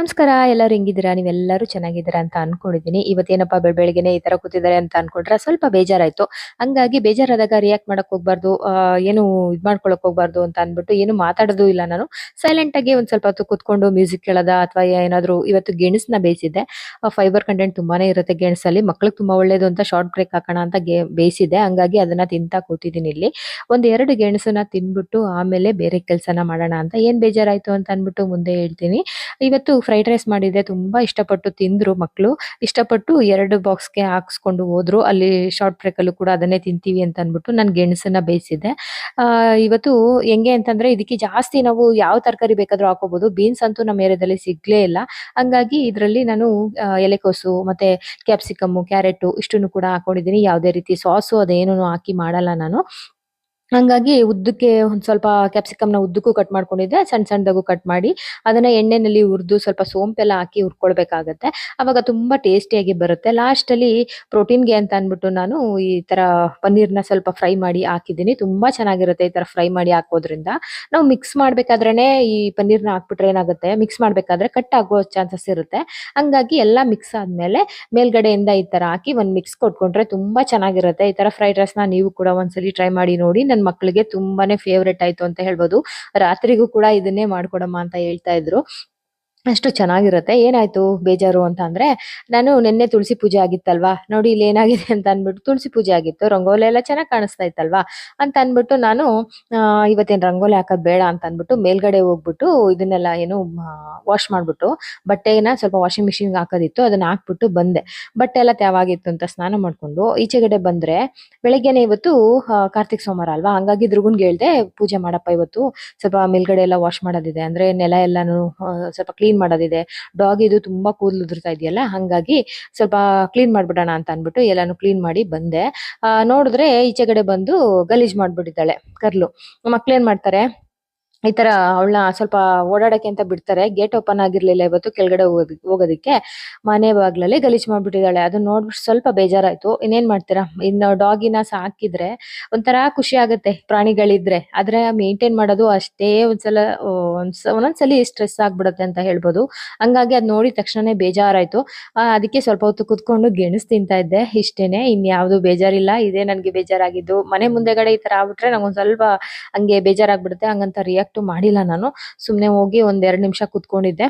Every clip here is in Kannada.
ನಮಸ್ಕಾರ, ಎಲ್ಲರೂ ಹೆಂಗಿದ್ದೀರಾ? ನೀವೆಲ್ಲರೂ ಚೆನ್ನಾಗಿದ್ದೀರಾ ಅಂತ ಅನ್ಕೊಂಡಿದ್ದೀನಿ. ಇವತ್ತೇನಪ್ಪ ಬೆಳ, ಬೆಳಗ್ಗೆನೆ ಈ ತರ ಕೂತಿದ್ದಾರೆ ಅಂತ ಅನ್ಕೊಂಡ್ರೆ ಸ್ವಲ್ಪ ಬೇಜಾರಾಯ್ತು. ಹಂಗಾಗಿ ಬೇಜಾರಾದಾಗ ರಿಯಾಕ್ಟ್ ಮಾಡಕ್ ಹೋಗ್ಬಾರ್ದು ಏನು ಇದು ಮಾಡ್ಕೊಳಕ್ ಹೋಗ್ಬಾರ್ದು ಅಂತ ಅಂದ್ಬಿಟ್ಟು ಏನು ಮಾತಾಡೋದು ಇಲ್ಲ ನಾನು. ಸೈಲೆಂಟ್ ಆಗಿ ಒಂದ್ ಸ್ವಲ್ಪ ಹೊತ್ತು ಕೂತ್ಕೊಂಡು ಮ್ಯೂಸಿಕ್ ಕೇಳದ ಅಥವಾ ಏನಾದ್ರು ಇವತ್ತು ಗೆಣಸನ್ನ ಬೇಯಿಸಿದ್ದೆ. ಫೈಬರ್ ಕಂಟೆಂಟ್ ತುಂಬಾನೇ ಇರುತ್ತೆ ಗೆಣಸಲ್ಲಿ ಮಕ್ಳಿಗೆ ತುಂಬಾ ಒಳ್ಳೇದು ಅಂತ ಶಾರ್ಟ್ ಬ್ರೇಕ್ ಹಾಕೋಣ ಅಂತ ಗೇ, ಬೇಯಿಸಿದ್ದೆ. ಹಂಗಾಗಿ ಅದನ್ನ ತಿಂತಾ ಕೂತಿದ್ದೀನಿ ಇಲ್ಲಿ. ಒಂದ್ ಎರಡು ಗೆಣಸನ್ನ ತಿನ್ಬಿಟ್ಟು ಆಮೇಲೆ ಬೇರೆ ಕೆಲಸನ ಮಾಡೋಣ ಅಂತ. ಏನ್ ಬೇಜಾರಾಯಿತು ಅಂತ ಅಂದ್ಬಿಟ್ಟು ಮುಂದೆ ಹೇಳ್ತೀನಿ. ಇವತ್ತು ಫ್ರೈಡ್ ರೈಸ್ ಮಾಡಿದ್ದೆ ತುಂಬಾ ಇಷ್ಟಪಟ್ಟು ತಿಂದ್ರು ಮಕ್ಕಳು ಇಷ್ಟಪಟ್ಟು ಎರಡು ಬಾಕ್ಸ್ಗೆ ಹಾಕ್ಸ್ಕೊಂಡು ಹೋದ್ರು. ಅಲ್ಲಿ ಶಾರ್ಟ್ ಬ್ರೇಕ್ ಅಲ್ಲೂ ಕೂಡ ಅದನ್ನೇ ತಿಂತೀವಿ ಅಂತ ಅಂದ್ಬಿಟ್ಟು ನಾನು ಗೆಣಸನ್ನ ಬೇಯಿಸಿದ್ದೆ. ಇವತ್ತು ಹೆಂಗೆ ಅಂತಂದ್ರೆ ಇದಕ್ಕೆ ಜಾಸ್ತಿ ನಾವು ಯಾವ ತರಕಾರಿ ಬೇಕಾದ್ರೂ ಹಾಕೋಬಹುದು ಬೀನ್ಸ್ ಅಂತೂ ನಮ್ಮ ಏರಿಯಾದಲ್ಲಿ ಸಿಗ್ಲೇ ಇಲ್ಲ. ಹಂಗಾಗಿ ಇದರಲ್ಲಿ ನಾನು ಎಲೆಕೋಸು ಮತ್ತೆ ಕ್ಯಾಪ್ಸಿಕಮ್ ಕ್ಯಾರೆಟ್ ಇಷ್ಟನ್ನು ಕೂಡ ಹಾಕೊಂಡಿದ್ದೀನಿ. ಯಾವುದೇ ರೀತಿ ಸಾಸು ಅದೇನೂ ಹಾಕಿ ಮಾಡಲ್ಲ ನಾನು. ಹಂಗಾಗಿ ಉದ್ದಕ್ಕೆ ಒಂದ್ ಸ್ವಲ್ಪ ಕ್ಯಾಪ್ಸಿಕಮ್ನ ಉದ್ದಕ್ಕೂ ಕಟ್ ಮಾಡ್ಕೊಂಡಿದ್ದೆ ಸಣ್ಣ ಸಣ್ಣದಾಗೂ ಕಟ್ ಮಾಡಿ, ಅದನ್ನ ಎಣ್ಣೆನಲ್ಲಿ ಹುರಿದು ಸ್ವಲ್ಪ ಸೋಂಪೆಲ್ಲ ಹಾಕಿ ಹುರ್ಕೊಳ್ಬೇಕಾಗತ್ತೆ. ಅವಾಗ ತುಂಬಾ ಟೇಸ್ಟಿಯಾಗಿ ಬರುತ್ತೆ. ಲಾಸ್ಟ್ ಅಲ್ಲಿ ಪ್ರೋಟೀನ್ಗೆ ಅಂತ ಅಂದ್ಬಿಟ್ಟು ನಾನು ಈ ತರ ಪನ್ನೀರ್ನ ಸ್ವಲ್ಪ ಫ್ರೈ ಮಾಡಿ ಹಾಕಿದ್ದೀನಿ. ತುಂಬಾ ಚೆನ್ನಾಗಿರುತ್ತೆ ಈ ತರ ಫ್ರೈ ಮಾಡಿ ಹಾಕೋದ್ರಿಂದ. ನಾವು ಮಿಕ್ಸ್ ಮಾಡ್ಬೇಕಾದ್ರೇನೆ ಈ ಪನ್ನೀರ್ನ ಹಾಕ್ಬಿಟ್ರೆ ಏನಾಗುತ್ತೆ? ಮಿಕ್ಸ್ ಮಾಡ್ಬೇಕಾದ್ರೆ ಕಟ್ ಆಗೋ ಚಾನ್ಸಸ್ ಇರುತ್ತೆ. ಹಂಗಾಗಿ ಎಲ್ಲ ಮಿಕ್ಸ್ ಆದ್ಮೇಲೆ ಮೇಲ್ಗಡೆಯಿಂದ ಈ ತರ ಹಾಕಿ ಒಂದ್ ಮಿಕ್ಸ್ ಕೊಟ್ಕೊಂಡ್ರೆ ತುಂಬಾ ಚೆನ್ನಾಗಿರುತ್ತೆ. ಈ ತರ ಫ್ರೈಡ್ ರೈಸ್ನ ನೀವು ಕೂಡ ಒಂದ್ಸಲಿ ಟ್ರೈ ಮಾಡಿ ನೋಡಿ. ನನ್ ಮಕ್ಳಿಗೆ ತುಂಬಾನೇ ಫೇವರೇಟ್ ಆಯ್ತು ಅಂತ ಹೇಳ್ಬೋದು. ರಾತ್ರಿಗೂ ಕೂಡ ಇದನ್ನೇ ಮಾಡ್ಕೊಡಮ್ಮ ಅಂತ ಹೇಳ್ತಾ ಇದ್ರು. ಅಷ್ಟು ಚೆನ್ನಾಗಿರುತ್ತೆ. ಏನಾಯ್ತು ಬೇಜಾರು ಅಂತ ಅಂದ್ರೆ, ನಾನು ನಿನ್ನೆ ತುಳಸಿ ಪೂಜೆ ಆಗಿತ್ತಲ್ವಾ? ನೋಡಿ ಇಲ್ಲಿ ಏನಾಗಿದೆ ಅಂತ ಅನ್ಬಿಟ್ಟು ತುಳಸಿ ಪೂಜೆ ಆಗಿತ್ತು. ರಂಗೋಲಿ ಎಲ್ಲ ಚೆನ್ನಾಗಿ ಕಾಣಿಸ್ತಾ ಇತ್ತಲ್ವಾ? ಅಂತ ಅನ್ಬಿಟ್ಟು ನಾನು ಇವತ್ತೇನ್ ರಂಗೋಲಿ ಹಾಕೋದು ಬೇಡ ಅಂತ ಅನ್ಬಿಟ್ಟು ಮೇಲ್ಗಡೆ ಹೋಗ್ಬಿಟ್ಟು ಇದನ್ನೆಲ್ಲ ಏನು ವಾಶ್ ಮಾಡ್ಬಿಟ್ಟು ಬಟ್ಟೆನ ಸ್ವಲ್ಪ ವಾಷಿಂಗ್ ಮಿಷಿನ್ ಹಾಕೋದಿತ್ತು. ಅದನ್ನ ಹಾಕ್ಬಿಟ್ಟು ಬಂದೆ. ಬಟ್ಟೆ ಎಲ್ಲ ತ್ಯಾವಾಗಿತ್ತು ಅಂತ ಸ್ನಾನ ಮಾಡ್ಕೊಂಡು ಈಚೆಗಡೆ ಬಂದ್ರೆ, ಬೆಳಗ್ಗೆನೆ ಇವತ್ತು ಕಾರ್ತಿಕ್ ಸೋಮವಾರ ಅಲ್ವಾ? ಹಂಗಾಗಿ ದುರ್ಗುನ್ಗೆ ಹೇಳ್ದೆ ಪೂಜೆ ಮಾಡಪ್ಪ ಇವತ್ತು. ಸ್ವಲ್ಪ ಮೇಲ್ಗಡೆ ಎಲ್ಲ ವಾಶ್ ಮಾಡೋದಿದೆ ಅಂದ್ರೆ ನೆಲ ಎಲ್ಲಾನು ಸ್ವಲ್ಪ ಕ್ಲೀನ್ ಮಾಡೋದಿದೆ. ಡಾಗ್ ಇದು ತುಂಬಾ ಕೂದಲು ಉದುರ್ತಾ ಇದೆಯಲ್ಲ ಹಂಗಾಗಿ ಸ್ವಲ್ಪ ಕ್ಲೀನ್ ಮಾಡ್ಬಿಡೋಣ ಅಂತ ಅಂದ್ಬಿಟ್ಟು ಎಲ್ಲಾನು ಕ್ಲೀನ್ ಮಾಡಿ ಬಂದೆ. ಆ, ನೋಡಿದ್ರೆ ಈಚೆಗಡೆ ಬಂದು ಗಲೀಜ್ ಮಾಡ್ಬಿಟ್ಟಿದ್ದಾಳೆ ಕರ್ಲು. ಮಕ್ಳೇನ್ ಮಾಡ್ತಾರೆ? ಈ ತರ ಅವಳನ್ನ ಸ್ವಲ್ಪ ಓಡಾಡಕ್ಕೆ ಅಂತ ಬಿಡ್ತಾರೆ. ಗೇಟ್ ಓಪನ್ ಆಗಿರ್ಲಿಲ್ಲ ಇವತ್ತು, ಕೆಳಗಡೆ ಹೋಗೋದಕ್ಕೆ. ಮನೆ ಬಾಗ್ಲಲ್ಲಿ ಗಲೀಜು ಮಾಡ್ಬಿಟ್ಟಿದ್ದಾಳೆ. ಅದನ್ನ ನೋಡ್ಬಿಟ್ಟು ಸ್ವಲ್ಪ ಬೇಜಾರಾಯ್ತು. ಇನ್ನೇನ್ ಮಾಡ್ತೀರಾ? ಇನ್ನು ಡಾಗಿನ ಸಾಕಿದ್ರೆ ಒಂಥರ ಖುಷಿ ಆಗುತ್ತೆ. ಪ್ರಾಣಿಗಳಿದ್ರೆ. ಆದ್ರೆ ಮೇಂಟೈನ್ ಮಾಡೋದು ಅಷ್ಟೇ ಒಂದ್ಸಲ ಒಂದೊಂದ್ಸಲಿ ಸ್ಟ್ರೆಸ್ ಆಗ್ಬಿಡುತ್ತೆ ಅಂತ ಹೇಳ್ಬೋದು. ಹಂಗಾಗಿ ಅದ್ ನೋಡಿದ ತಕ್ಷಣನೇ ಬೇಜಾರಾಯ್ತು. ಅದಕ್ಕೆ ಸ್ವಲ್ಪ ಹೊತ್ತು ಕುತ್ಕೊಂಡು ಗೆಣಸ್ ತಿಂತಾ ಇದ್ದೆ. ಇಷ್ಟೇನೆ. ಇನ್ಯಾವುದು ಬೇಜಾರಿಲ್ಲ. ಇದೇ ನನ್ಗೆ ಬೇಜಾರಾಗಿದ್ದು. ಮನೆ ಮುಂದೆಗಡೆ ಈ ತರ ಆಗ್ಬಿಟ್ರೆ ನಂಗೊಂದ್ ಸ್ವಲ್ಪ ಹಂಗೆ ಬೇಜಾರಾಗ್ಬಿಡುತ್ತೆ. ಹಂಗಂತ ರಿಯಾಕ್ಟ್ ಮಾಡಿಲ್ಲ ನಾನು. ಸುಮ್ಮನೆ ಹೋಗಿ ಒಂದು ಎರಡ್ ನಿಮಿಷ ಕುತ್ಕೊಂಡಿದ್ದೆ.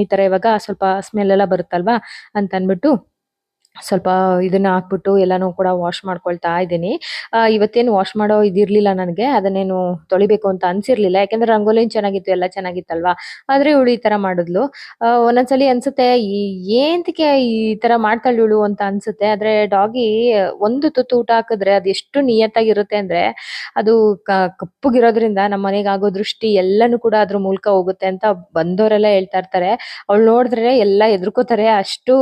ಈ ತರ ಇವಾಗ ಸ್ವಲ್ಪ ಸ್ಮೆಲ್ ಎಲ್ಲ ಬರುತ್ತಲ್ವಾ? ಅಂತ ಅನ್ಬಿಟ್ಟು ಸ್ವಲ್ಪ ಇದನ್ನ ಹಾಕ್ಬಿಟ್ಟು ಎಲ್ಲಾನು ಕೂಡ ವಾಶ್ ಮಾಡ್ಕೊಳ್ತಾ ಇದ್ದೀನಿ. ಇವತ್ತೇನು ವಾಶ್ ಮಾಡೋ ಇದಿರ್ಲಿಲ್ಲ ನನಗೆ, ಅದನ್ನೇನು ತೊಳಿಬೇಕು ಅಂತ ಅನ್ಸಿರ್ಲಿಲ್ಲ. ಯಾಕಂದ್ರೆ ರಂಗೋಲಿ ಚೆನ್ನಾಗಿತ್ತು, ಎಲ್ಲ ಚೆನ್ನಾಗಿತ್ತಲ್ವಾ? ಆದ್ರೆ ಇವಳು ಈ ತರ ಮಾಡಿದ್ಲು. ಒಂದೊಂದ್ಸಲಿ ಅನ್ಸುತ್ತೆ ಏಂತಕ್ಕೆ ಈ ತರ ಮಾಡ್ತಾಳೆ ಇವಳು ಅಂತ ಅನ್ಸುತ್ತೆ. ಆದ್ರೆ ಡಾಗಿ ಒಂದು ತುತ್ತು ಊಟ ಹಾಕಿದ್ರೆ ಅದು ಎಷ್ಟು ನಿಯತ್ತಾಗಿರುತ್ತೆ ಅಂದ್ರೆ, ಅದು ಕಪ್ಪಗಿರೋದ್ರಿಂದ ನಮ್ಮ ಮನೆಗೆ ಆಗೋ ದೃಷ್ಟಿ ಎಲ್ಲಾನು ಕೂಡ ಅದ್ರ ಮೂಲಕ ಹೋಗುತ್ತೆ ಅಂತ ಬಂದವರೆಲ್ಲ ಹೇಳ್ತಾ ಇರ್ತಾರೆ. ಅವಳು ನೋಡಿದ್ರೆ ಎಲ್ಲ ಎದ್ರುಕೋತಾರೆ. ಅಷ್ಟು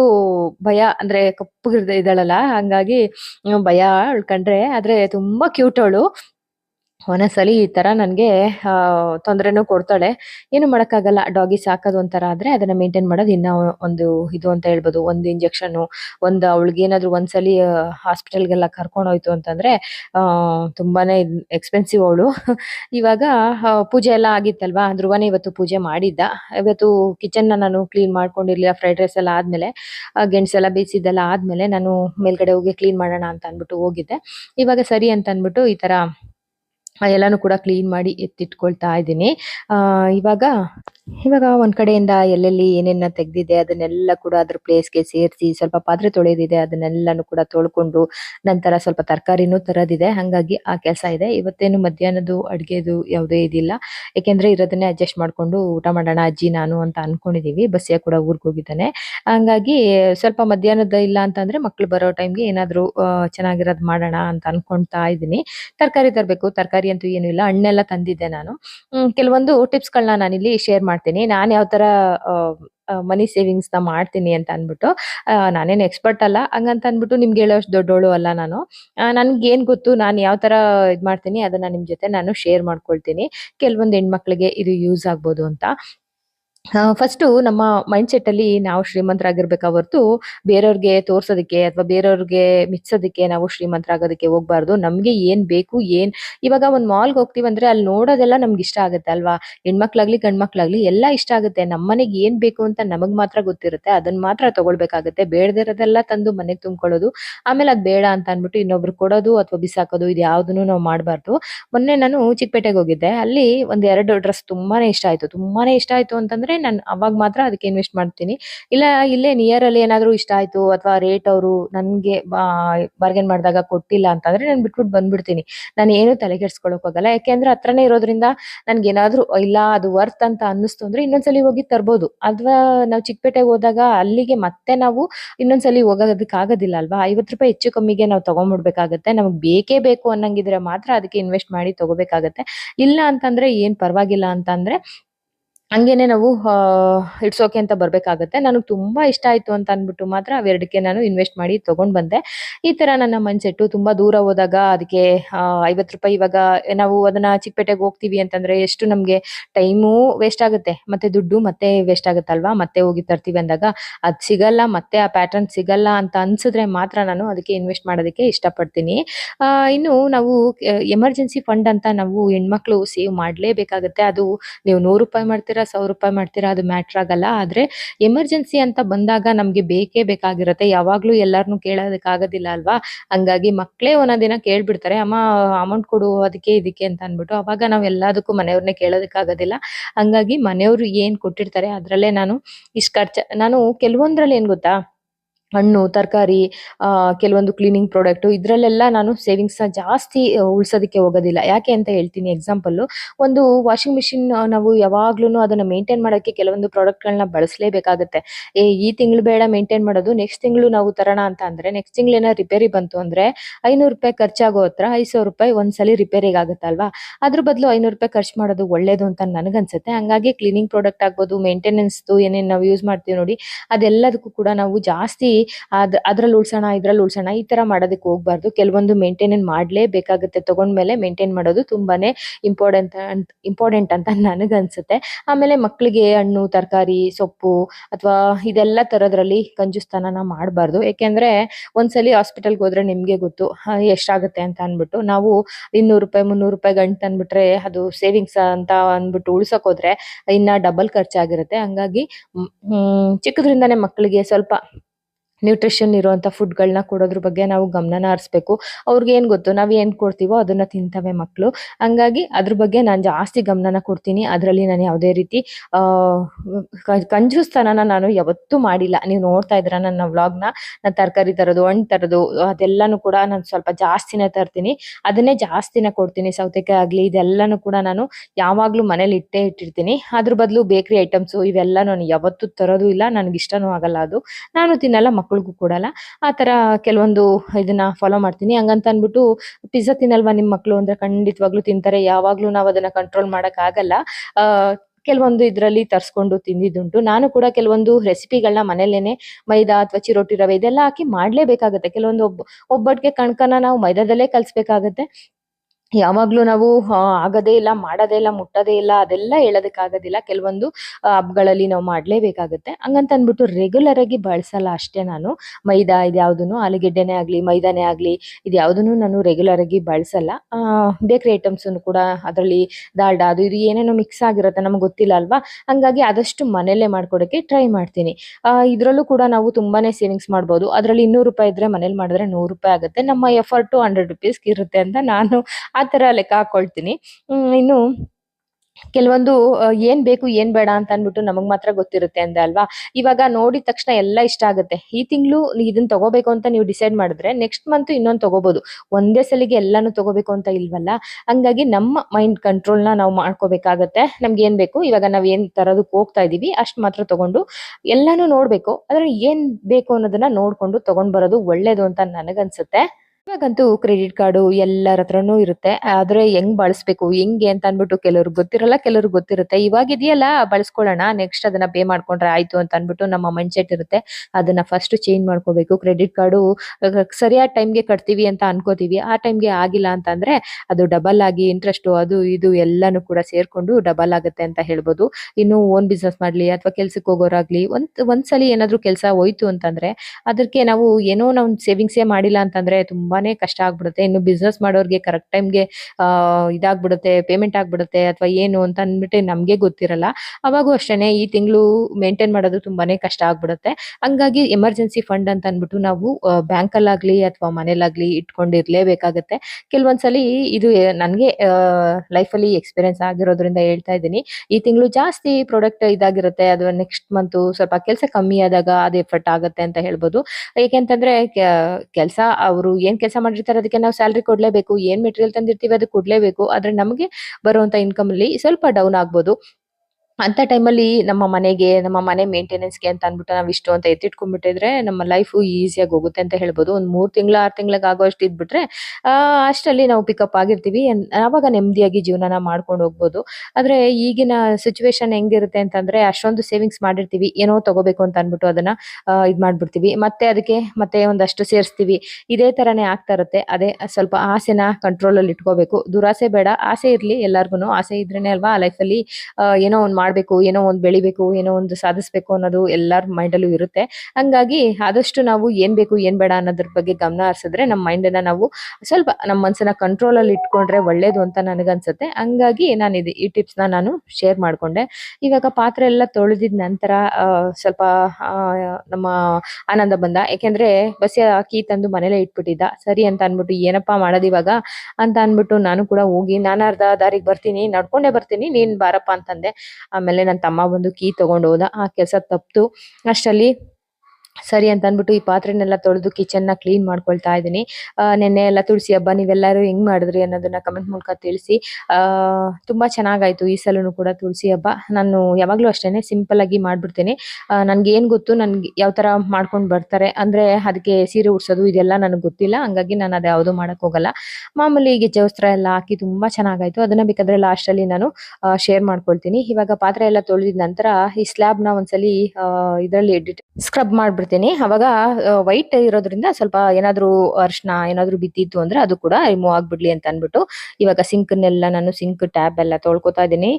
ಭಯ, ಅಂದ್ರೆ ಕಪ್ಪಗಿರ್ದ ಇದ್ದಾಳಲ್ಲ ಹಂಗಾಗಿ ಭಯ ಅವಳು ಆದ್ರೆ ತುಂಬಾ ಕ್ಯೂಟ್ ಅವಳು. ಒಂದೊಂದ್ಸಲಿ ಈ ತರ ನನ್ಗೆ ತೊಂದ್ರೆನೂ ಕೊಡ್ತಾಳೆ. ಏನು ಮಾಡಕ್ಕಾಗಲ್ಲ ಡಾಗಿ ಸಾಕೋದು ಒಂಥರ ಆದ್ರೆ ಅದನ್ನ ಮೇಂಟೈನ್ ಮಾಡೋದು ಇನ್ನ ಒಂದು ಇದು ಅಂತ ಹೇಳ್ಬೋದು. ಒಂದು ಇಂಜೆಕ್ಷನ್ ಒಂದು ಅವಳಿಗೆ ಏನಾದ್ರು ಒಂದ್ಸಲಿ ಹಾಸ್ಪಿಟಲ್ಗೆಲ್ಲ ಕರ್ಕೊಂಡು ಹೋಯ್ತು ಅಂತಂದ್ರೆ ತುಂಬಾನೇ ಎಕ್ಸ್ಪೆನ್ಸಿವ್ ಅವಳು. ಇವಾಗ ಪೂಜೆ ಎಲ್ಲ ಆಗಿತ್ತಲ್ವಾ? ಧ್ರುವನೇ ಇವತ್ತು ಪೂಜೆ ಮಾಡಿದ್ದ. ಇವತ್ತು ಕಿಚನ್ ನಾನು ಕ್ಲೀನ್ ಮಾಡ್ಕೊಂಡಿರ್ಲಿಲ್ಲ ಫ್ರೈಡ್ ರೈಸ್ ಎಲ್ಲ ಆದ್ಮೇಲೆ ಗೆಣಸ್ ಎಲ್ಲ ಬೇಯಿಸಿದ್ದೆಲ್ಲ ಆದ್ಮೇಲೆ ನಾನು ಮೇಲ್ಗಡೆ ಹೋಗಿ ಕ್ಲೀನ್ ಮಾಡೋಣ ಅಂತ ಅಂದ್ಬಿಟ್ಟು ಹೋಗಿದ್ದೆ. ಇವಾಗ ಸರಿ ಅಂತ ಅಂದ್ಬಿಟ್ಟು ಈ ತರ ಎಲ್ಲಾನು ಕೂಡ ಕ್ಲೀನ್ ಮಾಡಿ ಎತ್ತಿಟ್ಕೊಳ್ತಾ ಇದ್ದೀನಿ. ಇವಾಗ ಇವಾಗ ಒಂದ್ ಕಡೆಯಿಂದ ಎಲ್ಲೆಲ್ಲಿ ಏನೇನ ತೆಗ್ದಿದೆ ಅದನ್ನೆಲ್ಲ ಕೂಡ ಅದ್ರ ಪ್ಲೇಸ್ಗೆ ಸೇರಿಸಿ ಸ್ವಲ್ಪ ಪಾತ್ರೆ ತೊಳೆದಿದೆ, ಅದನ್ನೆಲ್ಲಾನು ಕೂಡ ತೊಳ್ಕೊಂಡು ನಂತರ ಸ್ವಲ್ಪ ತರಕಾರಿನೂ ತರೋದಿದೆ. ಹಂಗಾಗಿ ಆ ಕೆಲಸ ಇದೆ. ಇವತ್ತೇನು ಮಧ್ಯಾಹ್ನದ್ದು, ಅಡ್ಗೆದು ಯಾವುದೇ ಇದಿಲ್ಲ. ಯಾಕೆಂದ್ರೆ ಇರೋದನ್ನೇ ಅಡ್ಜಸ್ಟ್ ಮಾಡ್ಕೊಂಡು ಊಟ ಮಾಡೋಣ ಅಜ್ಜಿ, ನಾನು ಅಂತ ಅನ್ಕೊಂಡಿದೀವಿ. ಬಸ್ಸಿಯ ಕೂಡ ಊರಿಗೆ ಹೋಗಿದ್ದಾನೆ. ಹಂಗಾಗಿ ಸ್ವಲ್ಪ ಮಧ್ಯಾಹ್ನದ ಇಲ್ಲ ಅಂತಂದ್ರೆ ಮಕ್ಳು ಬರೋ ಟೈಮ್ಗೆ ಏನಾದ್ರು ಚೆನ್ನಾಗಿರೋದು ಮಾಡೋಣ ಅಂತ ಅನ್ಕೊಂತಾ ಇದ್ದೀನಿ. ತರಕಾರಿ ತರಬೇಕು. ತರಕಾರಿ ಅಂತೂ ಏನು ಇಲ್ಲ. ಹಣ್ಣೆಲ್ಲ ತಂದಿದ್ದೆ ನಾನು. ಕೆಲವೊಂದು ಟಿಪ್ಸ್ ಗಳನ್ನ ನಾನಿಲ್ಲಿ ಶೇರ್ ಮಾಡ್ತೀನಿ. ನಾನು ಯಾವ ತರ ಮನಿ ಸೇವಿಂಗ್ಸ್ನ ಮಾಡ್ತೀನಿ ಅಂತ ಅಂದ್ಬಿಟ್ಟು ನಾನೇನು ಎಕ್ಸ್ಪರ್ಟ್ ಅಲ್ಲ. ಹಂಗಂತ ಅಂದ್ಬಿಟ್ಟು ನಿಮ್ಗೆ ಹೇಳೋಷ್ಟು ದೊಡ್ಡೋಳು ಅಲ್ಲ ನಾನು. ನನ್ಗೆ ಏನ್ ಗೊತ್ತು, ನಾನು ಯಾವ ತರ ಇದ್ ಮಾಡ್ತೀನಿ ಅದನ್ನ ನಿಮ್ ಜೊತೆ ನಾನು ಶೇರ್ ಮಾಡ್ಕೊಳ್ತೀನಿ. ಕೆಲವೊಂದು ಹೆಣ್ಮಕ್ಳಿಗೆ ಇದು ಯೂಸ್ ಆಗ್ಬೋದು ಅಂತ. ಫಸ್ಟು ನಮ್ಮ ಮೈಂಡ್ ಸೆಟ್ ಅಲ್ಲಿ ನಾವು ಶ್ರೀಮಂತರಾಗಿರ್ಬೇಕಾ ಹೊರತು ಬೇರೆಯವ್ರಿಗೆ ತೋರ್ಸೋದಕ್ಕೆ ಅಥವಾ ಬೇರೆಯವ್ರಿಗೆ ಮಿಚ್ಚೋದಕ್ಕೆ ನಾವು ಶ್ರೀಮಂತರಾಗೋದಕ್ಕೆ ಹೋಗ್ಬಾರ್ದು. ನಮಗೆ ಏನ್ ಬೇಕು, ಏನ್ ಇವಾಗ ಒಂದ್ ಮಾಲ್‌ಗೆ ಹೋಗ್ತೀವಂದ್ರೆ ಅಲ್ಲಿ ನೋಡೋದೆಲ್ಲ ನಮ್ಗೆ ಇಷ್ಟ ಆಗುತ್ತೆ ಅಲ್ವಾ? ಹೆಣ್ಮಕ್ಳಾಗ್ಲಿ, ಗಂಡ್ಮಕ್ಳಾಗ್ಲಿ ಎಲ್ಲ ಇಷ್ಟ ಆಗುತ್ತೆ. ನಮ್ಮನೆಗೆ ಏನ್ ಬೇಕು ಅಂತ ನಮಗ್ ಮಾತ್ರ ಗೊತ್ತಿರುತ್ತೆ. ಅದನ್ನ ಮಾತ್ರ ತಗೊಳ್ಬೇಕಾಗುತ್ತೆ. ಬೇಡದಿರೋದೆಲ್ಲ ತಂದು ಮನೆಗೆ ತುಂಬ್ಕೊಳ್ಳೋದು. ಆಮೇಲೆ ಅದು ಬೇಡ ಅಂತ ಅಂದ್ಬಿಟ್ಟು ಇನ್ನೊಬ್ರು ಕೊಡೋದು ಅಥವಾ ಬಿಸಾಕೋದು ಇದು ಯಾವ್ದನ್ನು ನಾವು ಮಾಡಬಾರ್ದು ಮೊನ್ನೆ ನಾನು ಚಿಕ್ಕಪೇಟೆಗೆ ಹೋಗಿದ್ದೆ. ಅಲ್ಲಿ ಒಂದ್ ಎರಡು ಡ್ರೆಸ್ ತುಂಬಾನೇ ಇಷ್ಟ ಆಯ್ತು. ತುಂಬಾನೇ ಇಷ್ಟ ಆಯ್ತು ಅಂತಂದ್ರೆ ನಾನು ಅವಾಗ ಮಾತ್ರ ಅದಕ್ಕೆ ಇನ್ವೆಸ್ಟ್ ಮಾಡ್ತೀನಿ. ಇಲ್ಲ, ಇಲ್ಲೇ ನಿಯರ್ ಅಲ್ಲಿ ಏನಾದ್ರು ಇಷ್ಟ ಆಯ್ತು ಅಥವಾ ರೇಟ್ ಅವರು ನನ್ಗೆ ಬಾರ್ಗೇನ್ ಮಾಡಿದಾಗ ಕೊಟ್ಟಿಲ್ಲ ಅಂತಂದ್ರೆ ನಾನು ಬಿಟ್ಬಿಟ್ಟು ಬಂದ್ಬಿಡ್ತೀನಿ. ನಾನು ಏನು ತಲೆ ಕೆಡ್ಸ್ಕೊಳಕ್ ಹೋಗಲ್ಲ. ಯಾಕೆಂದ್ರೆ ಹತ್ರನೇ ಇರೋದ್ರಿಂದ ನನ್ಗೆ ಏನಾದ್ರೂ, ಇಲ್ಲ, ಅದು ವರ್ತ್ ಅಂತ ಅನ್ನಿಸ್ತು ಅಂದ್ರೆ ಇನ್ನೊಂದ್ಸಲಿ ಹೋಗಿ ತರ್ಬೋದು. ಅಥವಾ ನಾವು ಚಿಕ್ಕಪೇಟೆಗೆ ಹೋದಾಗ ಅಲ್ಲಿಗೆ ಮತ್ತೆ ನಾವು ಇನ್ನೊಂದ್ಸಲಿ ಹೋಗೋದಕ್ಕೆ ಆಗೋದಿಲ್ಲ ಅಲ್ವಾ? ₹50 ಹೆಚ್ಚು ಕಮ್ಮಿಗೆ ನಾವು ತಗೊಂಡ್ಬಿಡ್ಬೇಕಾಗತ್ತೆ. ನಮಗೆ ಬೇಕೇ ಬೇಕು ಅನ್ನಂಗಿದ್ರೆ ಮಾತ್ರ ಅದಕ್ಕೆ ಇನ್ವೆಸ್ಟ್ ಮಾಡಿ ತಗೋಬೇಕಾಗತ್ತೆ. ಇಲ್ಲ ಅಂತಂದ್ರೆ ಏನ್ ಪರವಾಗಿಲ್ಲ ಅಂತ ಅಂದ್ರೆ ಹಂಗೇನೆ ನಾವು ಇಟ್ಸೋಕೆ ಅಂತ ಬರ್ಬೇಕಾಗತ್ತೆ. ನನಗೆ ತುಂಬಾ ಇಷ್ಟ ಆಯ್ತು ಅಂತ ಅಂದ್ಬಿಟ್ಟು ಮಾತ್ರ ಅವೆರಡಕ್ಕೆ ನಾನು ಇನ್ವೆಸ್ಟ್ ಮಾಡಿ ತೊಗೊಂಡು ಬಂದೆ. ಈ ತರ ನನ್ನ ಮೈಂಡ್‌ಸೆಟ್ಟು ತುಂಬಾ ದೂರ ಹೋದಾಗ ಅದಕ್ಕೆ ಐವತ್ತು ರೂಪಾಯಿ ಇವಾಗ ನಾವು ಅದನ್ನ ಚಿಕ್ಕಪೇಟೆಗೆ ಹೋಗ್ತೀವಿ ಅಂತಂದ್ರೆ ಎಷ್ಟು ನಮಗೆ ಟೈಮು ವೇಸ್ಟ್ ಆಗುತ್ತೆ. ಮತ್ತೆ ದುಡ್ಡು ಮತ್ತೆ ವೇಸ್ಟ್ ಆಗುತ್ತಲ್ವಾ? ಮತ್ತೆ ಹೋಗಿ ತರ್ತೀವಿ ಅಂದಾಗ ಅದು ಸಿಗಲ್ಲ ಮತ್ತೆ ಆ ಪ್ಯಾಟರ್ನ್ ಸಿಗಲ್ಲ ಅಂತ ಅನಿಸಿದ್ರೆ ಮಾತ್ರ ನಾನು ಅದಕ್ಕೆ ಇನ್ವೆಸ್ಟ್ ಮಾಡೋದಕ್ಕೆ ಇಷ್ಟಪಡ್ತೀನಿ. ಇನ್ನು ನಾವು ಎಮರ್ಜೆನ್ಸಿ ಫಂಡ್ ಅಂತ ನಾವು ಹೆಣ್ಮಕ್ಳು ಸೇವ್ ಮಾಡಲೇಬೇಕಾಗುತ್ತೆ ಅದು ನೀವು ₹100 ಮಾಡ್ತೀರಾ, ₹1000 ಮಾಡ್ತೀರಾ, ಅದು ಮ್ಯಾಟರ್ ಆಗಲ್ಲ. ಆದ್ರೆ ಎಮರ್ಜೆನ್ಸಿ ಅಂತ ಬಂದಾಗ ನಮಗೆ ಬೇಕೇ ಬೇಕಾಗಿರುತ್ತೆ. ಯಾವಾಗ್ಲೂ ಎಲ್ಲರನ್ನೂ ಕೇಳೋದಕ್ಕೆ ಆಗೋದಿಲ್ಲ ಅಲ್ವಾ? ಹಂಗಾಗಿ ಮಕ್ಳೇ ಒಂದೊಂದ್ ದಿನ ಕೇಳ್ಬಿಡ್ತಾರೆ. ಅಮ್ಮ ಅಮೌಂಟ್ ಕೊಡು, ಅದಕ್ಕೆ ಇದಕ್ಕೆ ಅಂತ ಅನ್ಬಿಟ್ಟು. ಅವಾಗ ನಾವ್ ಎಲ್ಲದಕ್ಕೂ ಮನೆಯವ್ರನ್ನೇ ಕೇಳೋದಕ್ಕೆ ಆಗೋದಿಲ್ಲ. ಹಂಗಾಗಿ ಮನೆಯವರು ಏನ್ ಕೊಟ್ಟಿರ್ತಾರೆ, ಅದ್ರಲ್ಲೇ ನಾನು ಇಷ್ಟು ಖರ್ಚು, ನಾನು ಕೆಲವೊಂದ್ರಲ್ಲಿ ಏನ್ ಗೊತ್ತಾ? ಹಣ್ಣು, ತರಕಾರಿ ಕೆಲವೊಂದು ಕ್ಲೀನಿಂಗ್ ಪ್ರಾಡಕ್ಟ್ ಇದ್ರಲ್ಲೆಲ್ಲ ನಾನು ಸೇವಿಂಗ್ಸ್ನ ಜಾಸ್ತಿ ಉಳಿಸೋದಕ್ಕೆ ಹೋಗೋದಿಲ್ಲ. ಯಾಕೆ ಅಂತ ಹೇಳ್ತೀನಿ ಎಕ್ಸಾಂಪಲ್ ಒಂದು ವಾಷಿಂಗ್ ಮಿಷಿನ್ ನಾವು ಯಾವಾಗ್ಲೂ ಅದನ್ನ ಮೇಂಟೈನ್ ಮಾಡೋಕ್ಕೆ ಕೆಲವೊಂದು ಪ್ರಾಡಕ್ಟ್‌ಗಳನ್ನ ಬಳಸಲೇಬೇಕಾಗುತ್ತೆ ಏ ಈ ತಿಂಗಳು ಬೇಡ ಮೇಂಟೈನ್ ಮಾಡೋದು ನೆಕ್ಸ್ಟ್ ತಿಂಗಳು ನಾವು ತರೋಣ ಅಂತ ಅಂದ್ರೆ ನೆಕ್ಸ್ಟ್ ತಿಂಗಳು ಏನಾದ್ರು ರಿಪೇರಿ ಬಂತು ಅಂದ್ರೆ ₹500 ಖರ್ಚಾಗೋ ಹತ್ರ ₹5,000 ಒಂದ್ಸಲಿ ರಿಪೇರಿಗೆ ಆಗುತ್ತಲ್ವಾ? ಅದ್ರ ಬದಲು ₹500 ಖರ್ಚು ಮಾಡೋದು ಒಳ್ಳೇದು ಅಂತ ನನಗನ್ಸುತ್ತೆ. ಹಂಗಾಗಿ ಕ್ಲೀನಿಂಗ್ ಪ್ರಾಡಕ್ಟ್ ಆಗ್ಬೋದು, ಮೇಂಟೆನೆನ್ಸ್‌ದು ಏನೇನು ನಾವು ಯೂಸ್ ಮಾಡ್ತೀವಿ ನೋಡಿ ಅದೆಲ್ಲದಕ್ಕೂ ಕೂಡ ನಾವು ಜಾಸ್ತಿ ಅದ್ ಅದ್ರಲ್ಲಿ ಉಳ್ಸೋಣ, ಇದ್ರಲ್ಲಿ ಉಳ್ಸೋಣ ಈ ತರ ಮಾಡೋದಕ್ಕೆ ಹೋಗ್ಬಾರ್ದು. ಕೆಲವೊಂದು ಮೇಂಟೈನ್ ಮಾಡ್ಲೇಬೇಕಾಗುತ್ತೆ. ತಗೊಂಡ್ಮೇಲೆ ಮೇಂಟೈನ್ ಮಾಡೋದು ತುಂಬಾನೇ ಇಂಪಾರ್ಟೆಂಟ್ ಇಂಪಾರ್ಟೆಂಟ್ ಅಂತ ನನಗನ್ಸುತ್ತೆ. ಆಮೇಲೆ ಮಕ್ಳಿಗೆ ಹಣ್ಣು, ತರಕಾರಿ, ಸೊಪ್ಪು ಅಥವಾ ಇದೆಲ್ಲ ತರೋದ್ರಲ್ಲಿ ಕಂಜೂಸ್‌ತನನ ಮಾಡಬಾರ್ದು ಯಾಕೆಂದ್ರೆ ಒಂದ್ಸಲಿ ಹಾಸ್ಪಿಟಲ್‌ಗೆ ಹೋದ್ರೆ ನಿಮ್ಗೆ ಗೊತ್ತು ಎಷ್ಟಾಗುತ್ತೆ ಅಂತ ಅನ್ಬಿಟ್ಟು. ನಾವು ₹200, ₹300 ಗಂಟ್ ಅಂದ್ಬಿಟ್ರೆ ಅದು ಸೇವಿಂಗ್ಸ್ ಅಂತ ಅಂದ್ಬಿಟ್ಟು ಉಳ್ಸೋಕ್ ಹೋದ್ರೆ ಇನ್ನ ಡಬಲ್ ಖರ್ಚಾಗಿರುತ್ತೆ. ಹಂಗಾಗಿ ಹ್ಮ್, ಚಿಕ್ಕದ್ರಿಂದಾನೆ ಮಕ್ಳಿಗೆ ಸ್ವಲ್ಪ ನ್ಯೂಟ್ರಿಷನ್ ಇರುವಂತ ಫುಡ್‌ಗಳನ್ನ ಕೊಡೋದ್ರ ಬಗ್ಗೆ ನಾವು ಗಮನನ ಹರಿಸ್ಬೇಕು. ಅವ್ರಿಗೇನ್ ಗೊತ್ತು ನಾವು ಏನ್ ಕೊಡ್ತೀವೋ ಅದನ್ನ ತಿಂತವೆ ಮಕ್ಕಳು ಹಂಗಾಗಿ ಅದ್ರ ಬಗ್ಗೆ ನಾನ್ ಜಾಸ್ತಿ ಗಮನನ ಕೊಡ್ತೀನಿ. ಅದ್ರಲ್ಲಿ ನಾನು ಯಾವುದೇ ರೀತಿ ಕಂಜುಸ್ತನನ ನಾನು ಯಾವತ್ತೂ ಮಾಡಿಲ್ಲ. ನೀವು ನೋಡ್ತಾ ಇದ್ರ ನನ್ನ ವ್ಲಾಗ್‌ನ. ನಾನು ತರಕಾರಿ ತರೋದು, ಹಣ್ಣು ತರೋದು ಅದೆಲ್ಲಾನು ಕೂಡ ನಾನ್ ಸ್ವಲ್ಪ ಜಾಸ್ತಿನೇ ತರ್ತೀನಿ. ಅದನ್ನೇ ಜಾಸ್ತಿನೇ ಕೊಡ್ತೀನಿ. ಸೌತೆಕಾಯಿ ಆಗ್ಲಿ ಇದೆಲ್ಲನೂ ಕೂಡ ನಾನು ಯಾವಾಗ್ಲೂ ಮನೇಲಿ ಇಟ್ಟೇ ಇಟ್ಟಿರ್ತೀನಿ. ಅದ್ರ ಬದಲು ಬೇಕರಿ ಐಟಮ್ಸು ಇವೆಲ್ಲ ನಾನು ಯಾವತ್ತೂ ತರೋದು ಇಲ್ಲ. ನನಗೆ ಇಷ್ಟನೂ ಆಗಲ್ಲ ಅದು. ನಾನು ತಿನ್ನಲ್ಲ ಮಕ್ಳಿಗೂ ಕೊಡಲ್ಲ. ಆ ತರ ಕೆಲವೊಂದು ಇದನ್ನ ಫಾಲೋ ಮಾಡ್ತೀನಿ. ಹಂಗಂತ ಅಂದ್ಬಿಟ್ಟು ಪಿಜ್ಜಾ ತಿನ್ನಲ್ವಾ ನಿಮ್ಮ ಮಕ್ಕಳು ಅಂದ್ರೆ ಖಂಡಿತವಾಗ್ಲೂ ತಿಂತಾರೆ. ಯಾವಾಗ್ಲೂ ನಾವ್ ಅದನ್ನ ಕಂಟ್ರೋಲ್ ಮಾಡಕ್ ಆಗಲ್ಲ. ಆ, ಕೆಲವೊಂದು ಇದರಲ್ಲಿ ತರ್ಸ್ಕೊಂಡು ತಿಂದಿದ್ದುಂಟು. ನಾನು ಕೂಡ ಕೆಲವೊಂದು ರೆಸಿಪಿಗಳನ್ನ ಮನೇಲೇನೆ ಮೈದಾ ಅಥವಾ ಚಿರೋಟಿ ರವೆ ಇದೆಲ್ಲ ಹಾಕಿ ಮಾಡ್ಲೇಬೇಕಾಗುತ್ತೆ. ಕೆಲವೊಂದು ಒಬ್ಬ ಒಬ್ಬಟ್ಟಿಗೆ ಕಣಕನ ನಾವು ಮೈದಾದಲ್ಲೇ ಕಲ್ಸ್‌ಬೇಕಾಗತ್ತೆ. ಯಾವಾಗ್ಲೂ ನಾವು ಆಗದೇ ಇಲ್ಲ, ಮಾಡೋದೇ ಇಲ್ಲ, ಮುಟ್ಟೋದೇ ಇಲ್ಲ ಅದೆಲ್ಲ ಹೇಳೋದಕ್ ಆಗೋದಿಲ್ಲ. ಕೆಲವೊಂದು ಹಬ್ಗಳಲ್ಲಿ ನಾವು ಮಾಡಲೇಬೇಕಾಗುತ್ತೆ ಹಂಗಂತ ಅಂದ್ಬಿಟ್ಟು ರೆಗ್ಯುಲರ್ ಆಗಿ ಬಳಸಲ್ಲ ಅಷ್ಟೇ ನಾನು. ಮೈದಾ ಇದ್ಯಾವುದನ್ನು ಆಲೂಗೆಡ್ಡೆನೇ ಆಗಲಿ ಮೈದಾನೇ ಆಗ್ಲಿ ಇದ್ಯಾವುದನ್ನು ನಾನು ರೆಗ್ಯುಲರ್ ಆಗಿ ಬಳಸಲ್ಲ. ಬೇಕರಿ ಐಟಮ್ಸನ್ನು ಕೂಡ ಅದರಲ್ಲಿ ದಾಲ್ಡಾ ಅದು ಇದು ಏನೇನೋ ಮಿಕ್ಸ್ ಆಗಿರುತ್ತೆ ನಮ್ಗೆ ಗೊತ್ತಿಲ್ಲ ಅಲ್ವಾ? ಹಂಗಾಗಿ ಆದಷ್ಟು ಮನೆಯಲ್ಲೇ ಮಾಡ್ಕೊಡೋಕ್ಕೆ ಟ್ರೈ ಮಾಡ್ತೀನಿ. ಇದರಲ್ಲೂ ಕೂಡ ನಾವು ತುಂಬಾನೇ ಸೇವಿಂಗ್ಸ್ ಮಾಡ್ಬೋದು. ಅದರಲ್ಲಿ ಇನ್ನೂರು ರೂಪಾಯಿ ಇದ್ರೆ ಮನೇಲಿ ಮಾಡಿದ್ರೆ ₹100 ಆಗುತ್ತೆ. ನಮ್ಮ ಎಫರ್ಟು ₹100 ಇರುತ್ತೆ ಅಂತ ನಾನು ತರ ಲೆಕ್ಕ ಹಾಕೊಳ್ತೀನಿ. ಇನ್ನು ಕೆಲವೊಂದು ಏನ್ ಬೇಕು ಏನ್ ಬೇಡ ಅಂತ ಅಂದ್ಬಿಟ್ಟು ನಮಗ್ ಮಾತ್ರ ಗೊತ್ತಿರುತ್ತೆ ಅಂದೆ ಅಲ್ವಾ? ಇವಾಗ ನೋಡಿದ ತಕ್ಷಣ ಎಲ್ಲ ಇಷ್ಟ ಆಗುತ್ತೆ. ಈ ತಿಂಗಳು ಇದನ್ನ ತಗೋಬೇಕು ಅಂತ ನೀವು ಡಿಸೈಡ್ ಮಾಡಿದ್ರೆ ನೆಕ್ಸ್ಟ್ ಮಂತ್ ಇನ್ನೊಂದು ತಗೋಬಹುದು. ಒಂದೇ ಸಲಿಗೆ ಎಲ್ಲಾನು ತಗೋಬೇಕು ಅಂತ ಇಲ್ವಲ್ಲ? ಹಂಗಾಗಿ ನಮ್ಮ ಮೈಂಡ್ ಕಂಟ್ರೋಲ್‌ನ ನಾವು ಮಾಡ್ಕೋಬೇಕಾಗತ್ತೆ. ನಮ್ಗೆ ಏನ್ ಬೇಕು ಇವಾಗ ನಾವ್ ಏನ್ ತರೋದಕ್ಕೆ ಹೋಗ್ತಾ ಇದೀವಿ, ಅಷ್ಟು ಮಾತ್ರ ತಗೊಂಡು ಎಲ್ಲಾನು ನೋಡ್ಬೇಕು. ಆದ್ರೆ ಏನ್ ಬೇಕು ಅನ್ನೋದನ್ನ ನೋಡ್ಕೊಂಡು ತಗೊಂಡ್ ಬರೋದು ಒಳ್ಳೇದು ಅಂತ ನನಗನ್ಸುತ್ತೆ. ಇವಾಗಂತೂ ಕ್ರೆಡಿಟ್ ಕಾರ್ಡು ಎಲ್ಲರ ಹತ್ರನೂ ಇರುತ್ತೆ. ಆದ್ರೆ ಹೆಂಗ್ ಬಳಸ್ಬೇಕು, ಹೆಂಗೆ ಅಂತ ಅನ್ಬಿಟ್ಟು ಕೆಲವ್ರು ಗೊತ್ತಿರಲ್ಲ, ಕೆಲವ್ರಿಗೆ ಗೊತ್ತಿರುತ್ತೆ. ಇವಾಗ ಇದೆಯಲ್ಲ ಬಳಸ್ಕೊಳ್ಳೋಣ, ನೆಕ್ಸ್ಟ್ ಅದನ್ನ ಪೇ ಮಾಡ್ಕೊಂಡ್ರೆ ಆಯ್ತು ಅಂತ ಅನ್ಬಿಟ್ಟು ನಮ್ಮ ಮೈಂಡ್ ಸೆಟ್ ಇರುತ್ತೆ. ಅದನ್ನ ಫಸ್ಟ್ ಚೇಂಜ್ ಮಾಡ್ಕೋಬೇಕು. ಕ್ರೆಡಿಟ್ ಕಾರ್ಡು ಸರಿಯಾದ ಟೈಮ್‌ಗೆ ಕಟ್ತೀವಿ ಅಂತ ಅನ್ಕೋತೀವಿ. ಆ ಟೈಮ್‌ಗೆ ಆಗಿಲ್ಲ ಅಂತಂದ್ರೆ ಅದು ಡಬಲ್ ಆಗಿ ಇಂಟ್ರೆಸ್ಟ್ ಅದು ಇದು ಎಲ್ಲಾನು ಕೂಡ ಸೇರ್ಕೊಂಡು ಡಬಲ್ ಆಗುತ್ತೆ ಅಂತ ಹೇಳ್ಬೋದು. ಇನ್ನು ಓನ್ ಬಿಸ್ನೆಸ್ ಮಾಡ್ಲಿ ಅಥವಾ ಕೆಲ್ಸಕ್ಕೆ ಹೋಗೋರಾಗ್ಲಿ ಒಂದ್ ಒಂದ್ಸಲಿ ಏನಾದ್ರು ಕೆಲಸ ಹೋಯ್ತು ಅಂತಂದ್ರೆ ಅದಕ್ಕೆ ನಾವು ಏನೋ ನಾವು ಸೇವಿಂಗ್ಸೇ ಮಾಡಿಲ್ಲ ಅಂತಂದ್ರೆ ತುಂಬಾನೇ ಕಷ್ಟ ಆಗ್ಬಿಡುತ್ತೆ. ಇನ್ನು ಬಿಸ್ನೆಸ್ ಮಾಡೋರಿಗೆ ಕರೆಕ್ಟ್ ಟೈಮ್‌ಗೆ ಆಹ್, ಇದಾಗ್ಬಿಡುತ್ತೆ, ಪೇಮೆಂಟ್ ಆಗ್ಬಿಡುತ್ತೆ ಅಥವಾ ಏನು ಅಂತ ಅಂದ್ಬಿಟ್ಟು ನಮ್ಗೆ ಗೊತ್ತಿರಲ್ಲ. ಅವಾಗೂ ಅಷ್ಟೇನೆ ಈ ತಿಂಗಳು ಮೇಂಟೈನ್ ಮಾಡೋದು ತುಂಬಾನೇ ಕಷ್ಟ ಆಗ್ಬಿಡುತ್ತೆ. ಹಂಗಾಗಿ ಎಮರ್ಜೆನ್ಸಿ ಫಂಡ್ ಅಂತ ಅಂದ್ಬಿಟ್ಟು ನಾವು ಬ್ಯಾಂಕ್ ಬ್ಯಾಂಕಲ್ಲಾಗ್ಲಿ ಅಥವಾ ಮನೇಲಾಗ್ಲಿ ಇಟ್ಕೊಂಡಿರ್ಲೇಬೇಕಾಗತ್ತೆ. ಕೆಲವೊಂದ್ಸಲಿ ಇದು ನನಗೆ ಲೈಫಲ್ಲಿ ಎಕ್ಸ್‌ಪೀರಿಯನ್ಸ್ ಆಗಿರೋದ್ರಿಂದ ಹೇಳ್ತಾ ಇದ್ದೀನಿ. ಈ ತಿಂಗಳು ಜಾಸ್ತಿ ಪ್ರಾಡಕ್ಟ್ ಇದಾಗಿರುತ್ತೆ. ಅದು ನೆಕ್ಸ್ಟ್ ಮಂತ್ ಸ್ವಲ್ಪ ಕೆಲಸ ಕಮ್ಮಿ ಆದಾಗ ಅದು ಎಫರ್ಟ್ ಆಗುತ್ತೆ ಅಂತ ಹೇಳ್ಬೋದು. ಏಕೆಂತಂದ್ರೆ ಕೆಲಸ ಅವ್ರು ಏನ್ ಕೆಲಸ ಮಾಡಿರ್ತಾರೆ, ಅದಕ್ಕೆ ನಾವು ಸ್ಯಾಲರಿ ಕೊಡ್ಲೇಬೇಕು. ಏನ್ ಮೆಟೀರಿಯಲ್ ತಂದಿರ್ತೀವಿ ಅದು ಕೊಡ್ಲೇಬೇಕು. ಆದ್ರೆ ನಮಗೆ ಬರುವಂತ ಇನ್‌ಕಮಲ್ಲಿ ಸ್ವಲ್ಪ ಡೌನ್ ಆಗ್ಬೋದು. ಅಂತ ಟೈಮಲ್ಲಿ ನಮ್ಮ ಮನೆಗೆ, ನಮ್ಮ ಮನೆ ಮೇಂಟೆನೆನ್ಸ್‌ಗೆ ಅಂತ ಅಂದ್ಬಿಟ್ಟು ನಾವು ಇಷ್ಟು ಅಂತ ಎತ್ತಿಟ್ಕೊಂಡ್ಬಿಟ್ಟಿದ್ರೆ ನಮ್ಮ ಲೈಫು ಈಸಿಯಾಗಿ ಹೋಗುತ್ತೆ ಅಂತ ಹೇಳ್ಬೋದು. ಒಂದು ಮೂರು ತಿಂಗಳು, ಆರು ತಿಂಗಳಿಗೆ ಆಗೋಷ್ಟು ಇದ್ಬಿಟ್ರೆ ಅಷ್ಟರಲ್ಲಿ ನಾವು ಪಿಕಪ್ ಆಗಿರ್ತೀವಿ. ಆವಾಗ ನೆಮ್ಮದಿಯಾಗಿ ಜೀವನನ ಮಾಡ್ಕೊಂಡು ಹೋಗ್ಬೋದು. ಆದ್ರೆ ಈಗಿನ ಸಿಚುವೇಶನ್ ಹೆಂಗಿರುತ್ತೆ ಅಂತಂದ್ರೆ ಅಷ್ಟೊಂದು ಸೇವಿಂಗ್ಸ್ ಮಾಡಿರ್ತೀವಿ. ಏನೋ ತಗೋಬೇಕು ಅಂತ ಅಂದ್ಬಿಟ್ಟು ಅದನ್ನ ಇದು ಮಾಡ್ಬಿಡ್ತೀವಿ. ಮತ್ತೆ ಅದಕ್ಕೆ ಮತ್ತೆ ಒಂದಷ್ಟು ಸೇರಿಸ್ತೀವಿ. ಇದೇ ತರಾನೇ ಆಗ್ತಾ ಇರುತ್ತೆ. ಅದೇ ಸ್ವಲ್ಪ ಆಸೆನ ಕಂಟ್ರೋಲಲ್ಲಿ ಇಟ್ಕೋಬೇಕು. ದುರಾಸೆ ಬೇಡ, ಆಸೆ ಇರ್ಲಿ ಎಲ್ಲಾರ್ಗೂನು. ಆಸೆ ಇದ್ರೇನೆ ಅಲ್ವಾ ಲೈಫಲ್ಲಿ ಆಹ್, ಏನೋ ಒಂದ್ ಮಾಡ್ಬೇಕು, ಏನೋ ಒಂದು ಬೆಳಿಬೇಕು, ಏನೋ ಒಂದು ಸಾಧಿಸ್ಬೇಕು ಅನ್ನೋದು ಎಲ್ಲರ ಮೈಂಡಲ್ಲೂ ಇರುತ್ತೆ. ಹಂಗಾಗಿ ಆದಷ್ಟು ನಾವು ಏನ್ ಬೇಕು, ಏನ್ ಬೇಡ ಅನ್ನೋದ್ರ ಬಗ್ಗೆ ಗಮನ ಹರಿಸಿದ್ರೆ ನಮ್ಮ ಮೈಂಡ್ ಅನ್ನ ನಾವು ಸ್ವಲ್ಪ ನಮ್ಮ ಮನಸ್ಸನ್ನ ಕಂಟ್ರೋಲಲ್ಲಿ ಇಟ್ಕೊಂಡ್ರೆ ಒಳ್ಳೇದು ಅಂತ ನನಗನ್ಸುತ್ತೆ. ಹಂಗಾಗಿ ನಾನು ಇದು ಈ ನ ನಾನು ಶೇರ್ ಮಾಡ್ಕೊಂಡೆ. ಇವಾಗ ಪಾತ್ರೆ ಎಲ್ಲ ತೊಳೆದಿದ್ ನಂತರ ಸ್ವಲ್ಪ ನಮ್ಮ ಆನಂದ ಬಂದ. ಯಾಕೆಂದ್ರೆ ಬಸ್ಸಿ ಕೀ ತಂದು ಮನೇಲೆ ಇಟ್ಬಿಟ್ಟಿದ್ದ. ಸರಿ ಅಂತ ಅನ್ಬಿಟ್ಟು ಏನಪ್ಪಾ ಮಾಡೋದಿವಾಗ ಅಂತ ಅನ್ಬಿಟ್ಟು ನಾನು ಕೂಡ ಹೋಗಿ ನಾನು ಅರ್ಧ ದಾರಿಗೆ ಬರ್ತೀನಿ, ನಡ್ಕೊಂಡೇ ಬರ್ತೀನಿ, ನೀನ್ ಬಾರಪ್ಪ ಅಂತಂದೆ. ಆಮೇಲೆ ನನ್ ತಮ್ಮ ಬಂದು ಕೀ ತಗೊಂಡ್ ಹೋದ. ಆ ಕೆಲಸ ತಪ್ತು. ಅಷ್ಟರಲ್ಲಿ ಸರಿ ಅಂತ ಅಂದ್ಬಿಟ್ಟು ಈ ಪಾತ್ರೆನೆಲ್ಲ ತೊಳೆದು ಕಿಚನ್‌ನ ಕ್ಲೀನ್ ಮಾಡ್ಕೊಳ್ತಾ ಇದ್ದೀನಿ. ನೆನ್ನೆ ಎಲ್ಲ ತುಳಸಿ ಹಬ್ಬ ನೀವೆಲ್ಲರೂ ಹೆಂಗ್ ಮಾಡಿದ್ರಿ ಅನ್ನೋದನ್ನ ಕಮೆಂಟ್ ಮೂಲಕ ತಿಳಿಸಿ. ತುಂಬಾ ಚೆನ್ನಾಗಾಯ್ತು ಈ ಸಲನು ಕೂಡ ತುಳಸಿ ಹಬ್ಬ. ನಾನು ಯಾವಾಗ್ಲೂ ಅಷ್ಟೇನೆ ಸಿಂಪಲ್ ಆಗಿ ಮಾಡ್ಬಿಡ್ತೀನಿ. ನನ್ಗೆ ಏನ್ ಗೊತ್ತು ನನ್ಗೆ ಯಾವ ತರ ಮಾಡ್ಕೊಂಡ್ ಬರ್ತಾರೆ ಅಂದ್ರೆ ಅದಕ್ಕೆ ಸೀರೆ ಉಡ್ಸೋದು ಇದೆಲ್ಲ ನನಗೆ ಗೊತ್ತಿಲ್ಲ. ಹಂಗಾಗಿ ನಾನು ಅದ್ಯಾವುದು ಮಾಡಕ್ ಹೋಗಲ್ಲ. ಮಾಮೂಲಿ ಈಗ ವಸ್ತ್ರ ಎಲ್ಲ ಹಾಕಿ ತುಂಬಾ ಚೆನ್ನಾಗಾಯ್ತು. ಅದನ್ನ ಬೇಕಾದ್ರೆ ಲಾಸ್ಟಲ್ಲಿ ನಾನು ಆಹ್, ಶೇರ್ ಮಾಡ್ಕೊಳ್ತೀನಿ. ಇವಾಗ ಪಾತ್ರೆ ಎಲ್ಲ ತೊಳೆದಿದ ನಂತರ ಈ ಸ್ಲ್ಯಾಬ್‌ನ ಒಂದ್ಸಲಿ ಇದರಲ್ಲಿ ಇದ್ರಲ್ಲಿ ಎಡಿಟ್ ಸ್ಕ್ರಬ್ ಮಾಡ್ಬಿಡ್ತೀನಿ. ಅವಾಗ ವೈಟ್ ಇರೋದ್ರಿಂದ ಸ್ವಲ್ಪ ಏನಾದ್ರು ಅರ್ಶನ ಏನಾದ್ರು ಬಿದ್ದಿತ್ತು ಅಂದ್ರೆ ಅದು ಕೂಡ ರಿಮೂವ್ ಆಗ್ಬಿಡ್ಲಿ ಅಂತ ಅನ್ಬಿಟ್ಟು ಇವಾಗ ಸಿಂಕ್‌ನೆಲ್ಲ ನಾನು ಸಿಂಕ್ ಟ್ಯಾಬ್ ಎಲ್ಲ ತೊಳ್ಕೊತಾ ಇದ್ದೀನಿ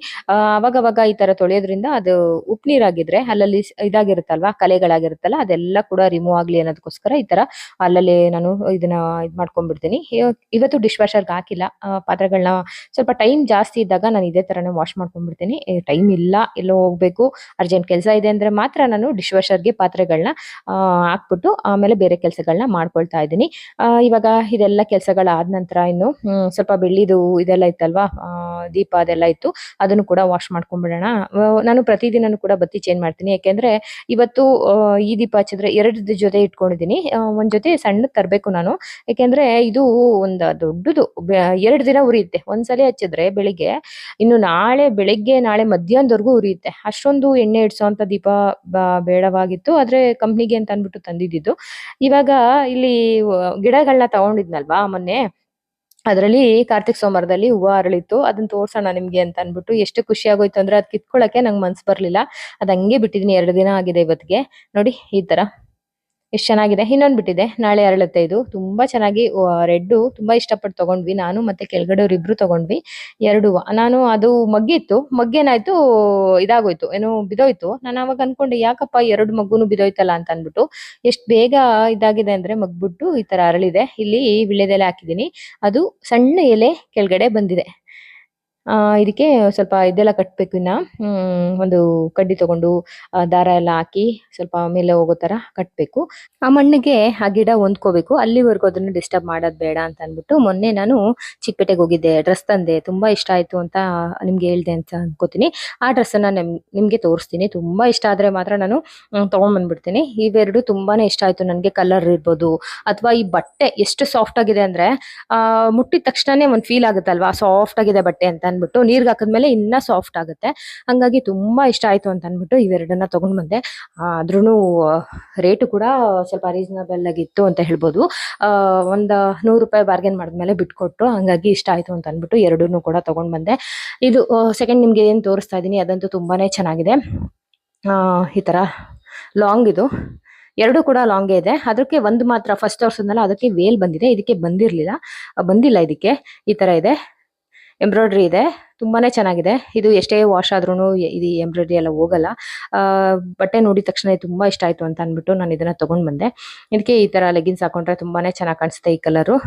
ಅವಾಗ ಅವಾಗವಾಗ ಈ ತರ ತೊಳೆಯೋದ್ರಿಂದ ಅದು ಉಪ್ಪು ನೀರಾಗಿದ್ರೆ ಅಲ್ಲಲ್ಲಿ ಇದಾಗಿರುತ್ತಲ್ವಾ ಕಲೆಗಳಾಗಿರುತ್ತಲ್ಲ ಅದೆಲ್ಲ ಕೂಡ ರಿಮೂವ್ ಆಗ್ಲಿ ಅನ್ನೋದಕ್ಕೋಸ್ಕರ ಈ ತರ ಅಲ್ಲಲ್ಲಿ ನಾನು ಇದನ್ನ ಇದ್ ಮಾಡ್ಕೊಂಡ್ಬಿಡ್ತೀನಿ. ಇವ ಇವತ್ತು ಡಿಶ್ ವಾಷರ್‌ಗೆ ಹಾಕಿಲ್ಲ. ಪಾತ್ರೆಗಳನ್ನ ಸ್ವಲ್ಪ ಟೈಮ್ ಜಾಸ್ತಿ ಇದ್ದಾಗ ನಾನು ಇದೇ ತರನೇ ವಾಶ್ ಮಾಡ್ಕೊಂಡ್ಬಿಡ್ತೀನಿ. ಟೈಮ್ ಇಲ್ಲ ಎಲ್ಲೋ ಹೋಗ್ಬೇಕು, ಅರ್ಜೆಂಟ್ ಕೆಲಸ ಇದೆ ಅಂದ್ರೆ ಮಾತ್ರ ನಾನು ಡಿಶ್ ವಾಷರ್‌ಗೆ ಪಾತ್ರೆಗಳನ್ನ ಹಾಕ್ಬಿಟ್ಟು ಆಮೇಲೆ ಬೇರೆ ಕೆಲಸಗಳನ್ನ ಮಾಡ್ಕೊಳ್ತಾ ಇದ್ದೀನಿ. ಇವಾಗ ಇದೆಲ್ಲ ಕೆಲಸಗಳಾದ ನಂತರ ಇನ್ನು ಸ್ವಲ್ಪ ಬೆಳ್ಳಿದು ಇದೆಲ್ಲ ಇತ್ತಲ್ವಾ ದೀಪ ಅದೆಲ್ಲ ಇತ್ತು. ಅದನ್ನು ಕೂಡ ವಾಶ್ ಮಾಡ್ಕೊಂಡ್ಬಿಡೋಣ. ನಾನು ಪ್ರತಿದಿನನೂ ಕೂಡ ಬತ್ತಿ ಚೇಂಜ್ ಮಾಡ್ತೀನಿ. ಯಾಕೆಂದ್ರೆ ಇವತ್ತು ಈ ದೀಪ ಹಚ್ಚಿದ್ರೆ ಎರಡು ಜೊತೆ ಇಟ್ಕೊಂಡಿದ್ದೀನಿ. ಒಂದ್ ಜೊತೆ ಸಣ್ಣ ತರಬೇಕು ನಾನು. ಯಾಕೆಂದ್ರೆ ಇದು ಒಂದು ದೊಡ್ಡದು ಎರಡು 2 ದಿನ ಉರಿಯುತ್ತೆ. ಒಂದ್ಸಲ ಹಚ್ಚಿದ್ರೆ ಬೆಳಿಗ್ಗೆ, ಇನ್ನು ನಾಳೆ ಬೆಳಿಗ್ಗೆ, ನಾಳೆ ಮಧ್ಯಾಹ್ನದವರೆಗೂ ಉರಿಯುತ್ತೆ. ಅಷ್ಟೊಂದು ಎಣ್ಣೆ ಇಡ್ಸೋಂತ ದೀಪ ಬೇಡವಾಗಿತ್ತು. ಆದ್ರೆ ಕಂಪ್ನಿಗೆ ಅಂತ ಅನ್ಬಿಟ್ಟು ತಂದಿದ್ದು ಇವಾಗ ಇಲ್ಲಿ ಗಿಡಗಳನ್ನ ತಗೊಂಡಿದ್ನಲ್ವಾ ಮೊನ್ನೆ ಅದರಲ್ಲಿ ಕಾರ್ತಿಕ್ ಸೋಮವಾರದಲ್ಲಿ ಹೂವು ಅರಳಿತ್ತು. ಅದನ್ನ ತೋರ್ಸೋಣ ನಿಮ್ಗೆ ಅಂತ ಅನ್ಬಿಟ್ಟು ಎಷ್ಟು ಖುಷಿ ಆಗೋಯ್ತು ಅಂದ್ರೆ ಅದ್ ಕಿತ್ಕೊಳಕ್ಕೆ ನಂಗೆ ಮನ್ಸು ಬರ್ಲಿಲ್ಲ. ಅದ್ ಹಂಗೆ ಬಿಟ್ಟಿದೀನಿ, ಎರಡು ದಿನ ಆಗಿದೆ ಇವತ್ತಿಗೆ. ನೋಡಿ ಈ ತರ. ಎಷ್ಟ್ ಚೆನ್ನಾಗಿದೆ. ಇನ್ನೊಂದು ಬಿಟ್ಟಿದೆ. ನಾಳೆ ಅರಳುತ್ತೆ ಇದು. ತುಂಬಾ ಚೆನ್ನಾಗಿ ರೆಡ್ಡು ತುಂಬಾ ಇಷ್ಟಪಟ್ಟು ತಗೊಂಡ್ವಿ. ನಾನು ಮತ್ತೆ ಕೆಳಗಡೆಯವ್ರು ಇಬ್ರು ತಗೊಂಡ್ವಿ. ಎರಡು ನಾನು ಅದು ಮಗ್ಗಿತ್ತು. ಮಗ್ಗೇನಾಯ್ತು ಇದಾಗೋಯ್ತು. ಏನು ಬಿದೋಯ್ತು. ನಾನು ಅವಾಗ ಅನ್ಕೊಂಡೆ, ಯಾಕಪ್ಪ ಎರಡು ಮಗ್ಗುನು ಬಿದೋಯ್ತಲ್ಲ ಅಂತ ಅಂದ್ಬಿಟ್ಟು ಎಷ್ಟು ಬೇಗ ಇದಾಗಿದೆ ಅಂದ್ರೆ ಮಗ್ಬಿಟ್ಟು ಈ ತರ ಅರಳಿದೆ. ಇಲ್ಲಿ ವೀಳ್ಯದೆಲೆ ಹಾಕಿದೀನಿ. ಅದು ಸಣ್ಣ ಎಲೆ ಕೆಳಗಡೆ ಬಂದಿದೆ. ಇದಕ್ಕೆ ಸ್ವಲ್ಪ ಇದೆಲ್ಲ ಕಟ್ಟಬೇಕು ಇನ್ನ. ಒಂದು ಕಡ್ಡಿ ತಗೊಂಡು ದಾರ ಎಲ್ಲ ಹಾಕಿ ಸ್ವಲ್ಪ ಮೇಲೆ ಹೋಗೋ ತರ ಕಟ್ಟಬೇಕು ಆ ಮಣ್ಣಿಗೆ ಆ ಗಿಡ ಹೊಂದ್ಕೋಬೇಕು. ಅಲ್ಲಿವರೆಗೂ ಅದನ್ನ ಡಿಸ್ಟರ್ಬ್ ಮಾಡೋದು ಬೇಡ ಅಂತ ಅಂದ್ಬಿಟ್ಟು ಮೊನ್ನೆ ನಾನು ಚಿಕ್ಕಪೇಟೆಗೆ ಹೋಗಿದ್ದೆ. ಡ್ರೆಸ್ ತಂದೆ. ತುಂಬಾ ಇಷ್ಟ ಆಯ್ತು ಅಂತ ನಿಮ್ಗೆ ಹೇಳ್ದೆ ಅಂತ ಅನ್ಕೋತೀನಿ. ಆ ಡ್ರೆಸ್ಸನ್ನ ನಿಮ್ ನಿಮ್ಗೆ ತೋರಿಸ್ತೀನಿ. ತುಂಬಾ ಇಷ್ಟ ಆದ್ರೆ ಮಾತ್ರ ನಾನು ಹ್ಮ್, ತಗೊಂಡ್ ಬಂದ್ಬಿಡ್ತೀನಿ. ಇವೆರಡು ತುಂಬಾನೇ ಇಷ್ಟ ಆಯ್ತು ನನಗೆ ಕಲರ್ ಇರ್ಬೋದು ಅಥವಾ ಈ ಬಟ್ಟೆ ಎಷ್ಟು ಸಾಫ್ಟ್ ಆಗಿದೆ ಅಂದ್ರೆ ಮುಟ್ಟಿದ ತಕ್ಷಣನೇ ಒಂದ್ ಫೀಲ್ ಆಗುತ್ತಲ್ವಾ ಸಾಫ್ಟ್ ಆಗಿದೆ ಬಟ್ಟೆ ಅಂತ. ಅನ್ಬಿಟ್ಟು ನೀರ್ಗೆ ಹಾಕಿದ್ಮೇಲೆ ಇನ್ನ ಸಾಫ್ಟ್ ಆಗುತ್ತೆ. ಹಂಗಾಗಿ ತುಂಬಾ ಇಷ್ಟ ಆಯ್ತು ಅಂತ ಅಂದ್ಬಿಟ್ಟು ಇವೆರಡನ್ನ ತಗೊಂಡ್ ಬಂದೆ. ಆದ್ರೂ ರೇಟು ಕೂಡ ಸ್ವಲ್ಪ ರೀಸನಬಲ್ ಆಗಿತ್ತು ಅಂತ ಹೇಳ್ಬೋದು. ಒಂದು ನೂರು ರೂಪಾಯಿ ಬಾರ್ಗೇನ್ ಮಾಡಿದ್ಮೇಲೆ ಬಿಟ್ಕೊಟ್ರು. ಹಂಗಾಗಿ ಇಷ್ಟ ಆಯ್ತು ಅಂತ ಅಂದ್ಬಿಟ್ಟು ಎರಡನ್ನೂ ಕೂಡ ತಗೊಂಡ್ ಬಂದೆ. ಇದು ಸೆಕೆಂಡ್ ನಿಮ್ಗೆ ಏನು ತೋರಿಸ್ತಾ ಇದೀನಿ, ಅದಂತೂ ತುಂಬಾನೇ ಚೆನ್ನಾಗಿದೆ. ಈ ತರ ಲಾಂಗ್ ಇದು. ಎರಡು ಕೂಡ ಲಾಂಗೇ ಇದೆ. ಅದಕ್ಕೆ ಒಂದು ಮಾತ್ರ ಫಸ್ಟ್ ತೋರಿಸಿದ್ನಲ್ಲ ಅದಕ್ಕೆ ವೇಲ್ ಬಂದಿದೆ. ಇದಕ್ಕೆ ಬಂದಿರಲಿಲ್ಲ. ಬಂದಿಲ್ಲ ಇದಕ್ಕೆ. ಈ ತರ ಇದೆ. ಎಂಬ್ರಾಯ್ಡ್ರಿ ಇದೆ. ತುಂಬಾನೇ ಚೆನ್ನಾಗಿದೆ. ಇದು ಎಷ್ಟೇ ವಾಶ್ ಆದ್ರೂ ಇದು ಎಂಬ್ರಾಯ್ಡ್ರಿ ಎಲ್ಲ ಹೋಗಲ್ಲ. ಬಟ್ಟೆ ನೋಡಿದ ತಕ್ಷಣ ತುಂಬಾ ಇಷ್ಟ ಆಯ್ತು ಅಂತ ಅಂದ್ಬಿಟ್ಟು ನಾನು ಇದನ್ನ ತಗೊಂಡ್ ಬಂದೆ. ಇದಕ್ಕೆ ಈ ತರ ಲೆಗಿನ್ಸ್ ಹಾಕೊಂಡ್ರೆ ತುಂಬಾನೇ ಚೆನ್ನಾಗಿ ಕಾಣಿಸುತ್ತೆ ಈ ಕಲರು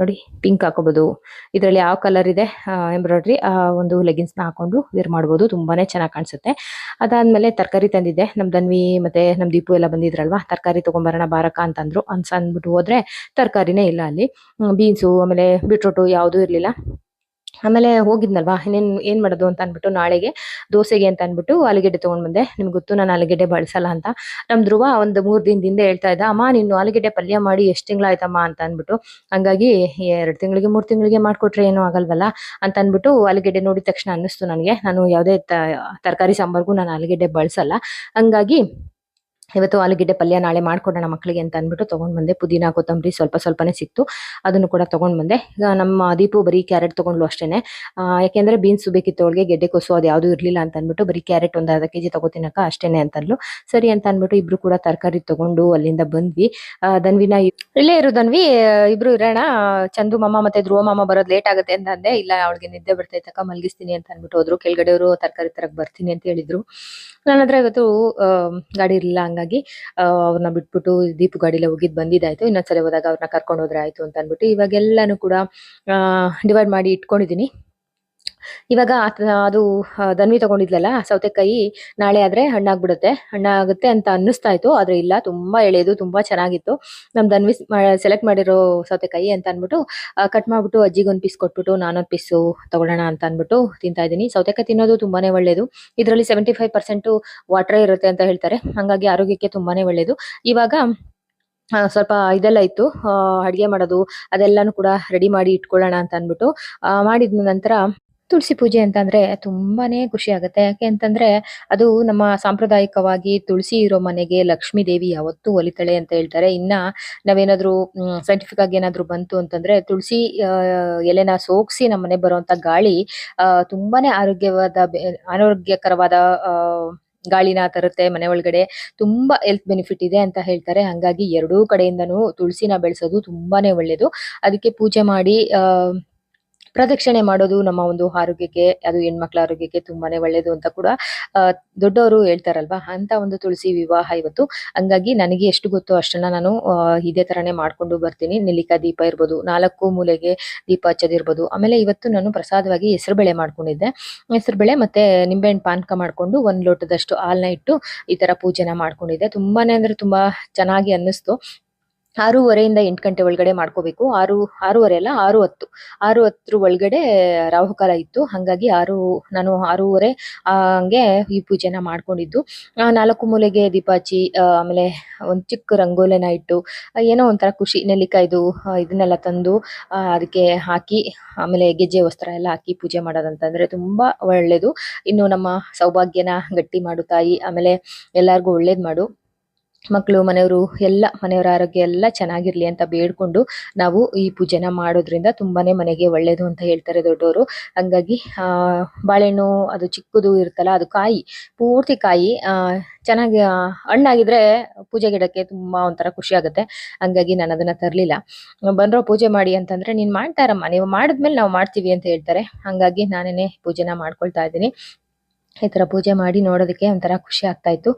ನೋಡಿ ಪಿಂಕ್ ಹಾಕೋಬಹುದು ಇದರಲ್ಲಿ ಯಾವ ಕಲರ್ ಇದೆ? ಎಂಬ್ರಾಯ್ಡ್ರಿ ಒಂದು ಲೆಗಿನ್ಸ್ನ ಹಾಕೊಂಡು ವೇರ್ ಮಾಡಬಹುದು ತುಂಬಾನೇ ಚೆನ್ನಾಗಿ ಕಾಣಿಸುತ್ತೆ. ಅದಾದ್ಮೇಲೆ ತರಕಾರಿ ತಂದಿದ್ದೆ. ನಮ್ ದನ್ವಿ ಮತ್ತೆ ನಮ್ ದೀಪು ಎಲ್ಲ ಬಂದಿದ್ರಲ್ವಾ? ತರಕಾರಿ ತಗೊಂಬರೋಣ ಬಾರಕ ಅಂತಂದ್ರು. ಅನ್ಸ ಅಂದ್ಬಿಟ್ಟು ಹೋದ್ರೆ ತರಕಾರಿನೇ ಇಲ್ಲ ಅಲ್ಲಿ. ಬೀನ್ಸು ಆಮೇಲೆ ಬೀಟ್ರೂಟು ಯಾವುದೂ ಇರ್ಲಿಲ್ಲ. ಆಮೇಲೆ ಹೋಗಿದ್ನಲ್ವಾ? ಇನ್ನೇನ್, ಏನು ಮಾಡೋದು ಅಂತ ಅನ್ಬಿಟ್ಟು ನಾಳೆಗೆ ದೋಸೆಗೆ ಅಂತ ಅನ್ಬಿಟ್ಟು ಆಲೂಗೆಡ್ಡೆ ತಗೊಂಡ್ ಬಂದೆ. ನಿಮ್ಗೆ ಗೊತ್ತು, ನಾನು ಆಲೂಗೆಡ್ಡೆ ಬಳಸಲ್ಲ ಅಂತ. ನಮ್ಮ ಧ್ರುವ ಒಂದು ಮೂರು ದಿನದಿಂದ ಹೇಳ್ತಾ ಇದ್ದ, ಅಮ್ಮ, ನೀನು ಆಲೂಗೆಡ್ಡೆ ಪಲ್ಯ ಮಾಡಿ ಎಷ್ಟ್ ತಿಂಗಳಾಯ್ತಮ್ಮ? ಅಂತ ಅನ್ಬಿಟ್ಟು ಹಂಗಾಗಿ ಎರಡು ತಿಂಗಳಿಗೆ, ಮೂರು ತಿಂಗಳಿಗೆ ಮಾಡಿಕೊಟ್ರೆ ಏನೂ ಆಗಲ್ವಲ್ಲ? ಅಂತ ಅನ್ಬಿಟ್ಟು ಆಲೂಗೆಡ್ಡೆ ನೋಡಿದ ತಕ್ಷಣ ಅನ್ನಿಸ್ತು ನನಗೆ. ನಾನು ಯಾವುದೇ ತರಕಾರಿ ಸಾಂಬಾರ್ಗೂ ನಾನು ಆಲೂಗೆಡ್ಡೆ ಬಳಸಲ್ಲ. ಹಂಗಾಗಿ ಇವತ್ತು ಆಲೂಗೆಡ್ಡೆ ಪಲ್ಯ ನಾಳೆ ಮಾಡ್ಕೊಡೋಣ ಮಕ್ಕಳಿಗೆ ಅಂತ ಅಂದ್ಬಿಟ್ಟು ತೊಗೊಂಡು ಬಂದೆ. ಪುದೀನ, ಕೊತ್ತಂಬರಿ ಸ್ವಲ್ಪ ಸ್ವಲ್ಪನೇ ಸಿಕ್ತು. ಅದನ್ನು ಕೂಡ ತಗೊಂಡ್ ಬಂದೆ. ಈಗ ನಮ್ಮ ದೀಪು ಬರೀ ಕ್ಯಾರೆಟ್ ತೊಗೊಂಡ್ಲು ಅಷ್ಟೇನೆ. ಯಾಕೆಂದರೆ ಬೀನ್ಸ್ ಬೇಕಿತ್ತು ಅವಳಿಗೆ, ಗೆಡ್ಡೆ ಕೊಸು ಅದು ಯಾವುದೂ ಇರಲಿಲ್ಲ ಅಂತ ಅಂದ್ಬಿಟ್ಟು ಬರೀ ಕ್ಯಾರೆಟ್ ಒಂದು ಅರ್ಧ ಕೆಜಿ ತಗೋತಿನಕ ಅಷ್ಟೇನೆ ಅಂತಂದ್ಲು. ಸರಿ ಅಂತ ಅಂದ್ಬಿಟ್ಟು ಇಬ್ರು ಕೂಡ ತರಕಾರಿ ತಗೊಂಡು ಅಲ್ಲಿಂದ ಬಂದ್ವಿ. ಇ- ಇಲ್ಲೇ ಇರು ದನ್ವಿ ಇಬ್ರು ಇರೋಣ. ಚಂದು ಮಾಮ ಮತ್ತೆ ಧ್ರುವ ಮಾಮ ಬರೋದು ಲೇಟ್ ಆಗುತ್ತೆ ಅಂತ ಅಂದೆ. ಇಲ್ಲ, ಅವಳಿಗೆ ನಿದ್ದೆ ಬರ್ತೈತಕ್ಕ, ಮಲಗಿಸ್ತೀನಿ ಅಂತ ಅಂದ್ಬಿಟ್ಟು ಹೋದ್ರು. ಕೆಳಗಡೆಯವರು ತರಕಾರಿ ತರಕ್ಕೆ ಬರ್ತೀನಿ ಅಂತ ಹೇಳಿದ್ರು. ನನ್ನ ಹತ್ರ ಇವತ್ತು ಗಾಡಿ ಇರ್ಲಿಲ್ಲ ಹಂಗಾಗಿ ಅವ್ರನ್ನ ಬಿಟ್ಬಿಟ್ಟು ದೀಪು ಗಾಡಿಲೇ ಹೋಗಿದ್ ಬಂದಿದ್ದಾಯ್ತು ಇನ್ನೊಂದ್ಸಲ ಹೋದಾಗ ಅವ್ರನ್ನ ಕರ್ಕೊಂಡು ಹೋದ್ರೆ ಆಯ್ತು ಅಂತ ಅಂದ್ಬಿಟ್ಟು ಇವಾಗೆಲ್ಲಾನು ಕೂಡ ಡಿವೈಡ್ ಮಾಡಿ ಇಟ್ಕೊಂಡಿದೀನಿ. ಇವಾಗ ಅದು ದನ್ವಿ ತಗೊಂಡಿದ್ಲಲ್ಲ ಸೌತೆಕಾಯಿ ನಾಳೆ ಆದ್ರೆ ಹಣ್ಣಾಗ್ಬಿಡುತ್ತೆ. ಹಣ್ಣಾಗುತ್ತೆ ಅಂತ ಅನ್ನಿಸ್ತಾ ಇತ್ತು, ಆದ್ರೆ ಇಲ್ಲ, ತುಂಬಾ ಎಳೆದು, ತುಂಬಾ ಚೆನ್ನಾಗಿತ್ತು. ನಮ್ ದನ್ವಿ ಸೆಲೆಕ್ಟ್ ಮಾಡಿರೋ ಸೌತೆಕಾಯಿ ಅಂತ ಅನ್ಬಿಟ್ಟು ಕಟ್ ಮಾಡ್ಬಿಟ್ಟು ಅಜ್ಜಿಗೆ ಒಂದ್ ಪೀಸ್ ಕೊಟ್ಬಿಟ್ಟು, ನಾನೊಂದು ಪೀಸು ತಗೊಳ್ಳೋಣ ಅಂತ ಅನ್ಬಿಟ್ಟು ತಿಂತಾ ಇದ್ದೀನಿ. ಸೌತೆಕಾಯಿ ತಿನ್ನೋದು ತುಂಬಾನೇ ಒಳ್ಳೇದು. ಇದರಲ್ಲಿ ಸೆವೆಂಟಿ ಫೈವ್ ಪರ್ಸೆಂಟ್ ವಾಟರ್ ಇರುತ್ತೆ ಅಂತ ಹೇಳ್ತಾರೆ. ಹಂಗಾಗಿ ಆರೋಗ್ಯಕ್ಕೆ ತುಂಬಾನೇ ಒಳ್ಳೇದು. ಇವಾಗ ಸ್ವಲ್ಪ ಇದೆಲ್ಲ ಇತ್ತು ಅಡುಗೆ ಮಾಡೋದು, ಅದೆಲ್ಲನೂ ಕೂಡ ರೆಡಿ ಮಾಡಿ ಇಟ್ಕೊಳ್ಳೋಣ ಅಂತ ಅಂದ್ಬಿಟ್ಟು ಮಾಡಿದ ನಂತರ ತುಳಸಿ ಪೂಜೆ ಅಂತಂದ್ರೆ ತುಂಬಾನೇ ಖುಷಿ ಆಗುತ್ತೆ. ಯಾಕೆ ಅಂತಂದ್ರೆ ಅದು ನಮ್ಮ ಸಾಂಪ್ರದಾಯಿಕವಾಗಿ ತುಳಸಿ ಇರೋ ಮನೆಗೆ ಲಕ್ಷ್ಮೀ ದೇವಿ ಯಾವತ್ತೂ ಒಲಿತಾಳೆ ಅಂತ ಹೇಳ್ತಾರೆ. ಇನ್ನ ನಾವೇನಾದ್ರೂ ಸೈಂಟಿಫಿಕ್ ಆಗಿ ಏನಾದ್ರು ಬಂತು ಅಂತಂದ್ರೆ ತುಳಸಿ ಎಲೆನ ಸೋಕ್ಸಿ ನಮ್ಮ ಮನೆ ಬರುವಂತ ಗಾಳಿ ತುಂಬಾನೇ ಆರೋಗ್ಯವಾದ ಆ, ಗಾಳಿನ ತರುತ್ತೆ ಮನೆ ಒಳಗಡೆ. ತುಂಬಾ ಹೆಲ್ತ್ ಬೆನಿಫಿಟ್ ಇದೆ ಅಂತ ಹೇಳ್ತಾರೆ. ಹಂಗಾಗಿ ಎರಡೂ ಕಡೆಯಿಂದನೂ ತುಳಸಿನ ಬೆಳೆಸೋದು ತುಂಬಾನೇ ಒಳ್ಳೇದು. ಅದಕ್ಕೆ ಪೂಜೆ ಮಾಡಿ ಆ ಪ್ರದಕ್ಷಿಣೆ ಮಾಡೋದು ನಮ್ಮ ಒಂದು ಆರೋಗ್ಯಕ್ಕೆ, ಅದು ಹೆಣ್ಮಕ್ಳ ಆರೋಗ್ಯಕ್ಕೆ ತುಂಬಾನೇ ಒಳ್ಳೇದು ಅಂತ ಕೂಡ ದೊಡ್ಡವರು ಹೇಳ್ತಾರಲ್ವಾ? ಅಂತ ಒಂದು ತುಳಸಿ ವಿವಾಹ ಇವತ್ತು. ಹಂಗಾಗಿ ನನಗೆ ಎಷ್ಟು ಗೊತ್ತೋ ಅಷ್ಟನ್ನ ನಾನು ಇದೇ ತರನೇ ಮಾಡ್ಕೊಂಡು ಬರ್ತೀನಿ. ನಿಲಿಕಾ ದೀಪ ಇರ್ಬೋದು, ನಾಲ್ಕು ಮೂಲೆಗೆ ದೀಪ ಹಚ್ಚೋದಿರ್ಬೋದು ಆಮೇಲೆ ಇವತ್ತು ನಾನು ಪ್ರಸಾದವಾಗಿ ಹೆಸರುಬೇಳೆ ಮಾಡ್ಕೊಂಡಿದ್ದೆ. ಹೆಸರುಬೇಳೆ ಮತ್ತೆ ನಿಂಬೆಹಣ್ಣು ಪಾನಕ ಮಾಡ್ಕೊಂಡು ಒಂದು ಲೋಟದಷ್ಟು ಹಾಲ್ನ ಇಟ್ಟು ಈ ತರ ಪೂಜೆನ ಮಾಡ್ಕೊಂಡಿದ್ದೆ. ತುಂಬಾನೇ ಅಂದ್ರೆ ತುಂಬಾ ಚೆನ್ನಾಗಿ ಅನ್ನಿಸ್ತು. ಆರೂವರೆಯಿಂದ ಎಂಟು ಗಂಟೆ ಒಳಗಡೆ ಮಾಡ್ಕೋಬೇಕು. ಆರು, ಆರೂವರೆ ಅಲ್ಲ, ಆರು ಹತ್ತು. ಆರು ಹತ್ತರ ಒಳಗಡೆ ರಾಹುಕಾಲ ಇತ್ತು. ಹಾಗಾಗಿ ಆರು, ನಾನು ಆರೂವರೆ ಹಂಗೆ ಈ ಪೂಜೆನ ಮಾಡ್ಕೊಂಡಿದ್ದು. ನಾಲ್ಕು ಮೂಲೆಗೆ ದೀಪ ಹಚ್ಚಿ ಆಮೇಲೆ ಒಂದು ಚಿಕ್ಕ ರಂಗೋಲೆನ ಇಟ್ಟು ಏನೋ ಒಂಥರ ಖುಷಿ, ನೆಲ್ಲಿಕಾಯ್ದು ಇದನ್ನೆಲ್ಲ ತಂದು ಅದಕ್ಕೆ ಹಾಕಿ, ಆಮೇಲೆ ಗೆಜ್ಜೆ ವಸ್ತ್ರ ಎಲ್ಲ ಹಾಕಿ ಪೂಜೆ ಮಾಡೋದಂತಂದರೆ ತುಂಬಾ ಒಳ್ಳೆಯದು ಇನ್ನು ನಮ್ಮ ಸೌಭಾಗ್ಯನ ಗಟ್ಟಿ ಮಾಡು ತಾಯಿ. ಆಮೇಲೆ ಎಲ್ಲರಿಗೂ ಒಳ್ಳೇದು ಮಾಡು. ಮಕ್ಕಳು, ಮನೆಯವರು ಎಲ್ಲ, ಮನೆಯವರ ಆರೋಗ್ಯ ಎಲ್ಲ ಚೆನ್ನಾಗಿರ್ಲಿ ಅಂತ ಬೇಡ್ಕೊಂಡು ನಾವು ಈ ಪೂಜೆನ ಮಾಡೋದ್ರಿಂದ ತುಂಬಾನೇ ಮನೆಗೆ ಒಳ್ಳೇದು ಅಂತ ಹೇಳ್ತಾರೆ ದೊಡ್ಡವರು ಹಂಗಾಗಿ ಬಾಳೆಹಣ್ಣು ಅದು ಚಿಕ್ಕದು ಇರುತ್ತಲ್ಲ, ಅದು ಕಾಯಿ, ಪೂರ್ತಿ ಕಾಯಿ ಚೆನ್ನಾಗಿ ಹಣ್ಣಾಗಿದ್ರೆ ಪೂಜೆ ಗಿಡಕ್ಕೆ ತುಂಬಾ ಒಂಥರ ಖುಷಿ ಆಗುತ್ತೆ. ಹಂಗಾಗಿ ನಾನು ಅದನ್ನ ತರಲಿಲ್ಲ. ಬಂದ್ರೋ ಪೂಜೆ ಮಾಡಿ ಅಂತಂದ್ರೆ, ನೀನ್ ಮಾಡ್ತಾರಮ್ಮ ನೀವು ಮಾಡಿದ್ಮೇಲೆ ನಾವು ಮಾಡ್ತೀವಿ ಅಂತ ಹೇಳ್ತಾರೆ. ಹಂಗಾಗಿ ನಾನೇನೆ ಪೂಜೆನ ಮಾಡ್ಕೊಳ್ತಾ ಇದ್ದೀನಿ. ಈ ತರ ಪೂಜೆ ಮಾಡಿ ನೋಡೋದಕ್ಕೆ ಒಂಥರ ಖುಷಿ ಆಗ್ತಾ ಇತ್ತು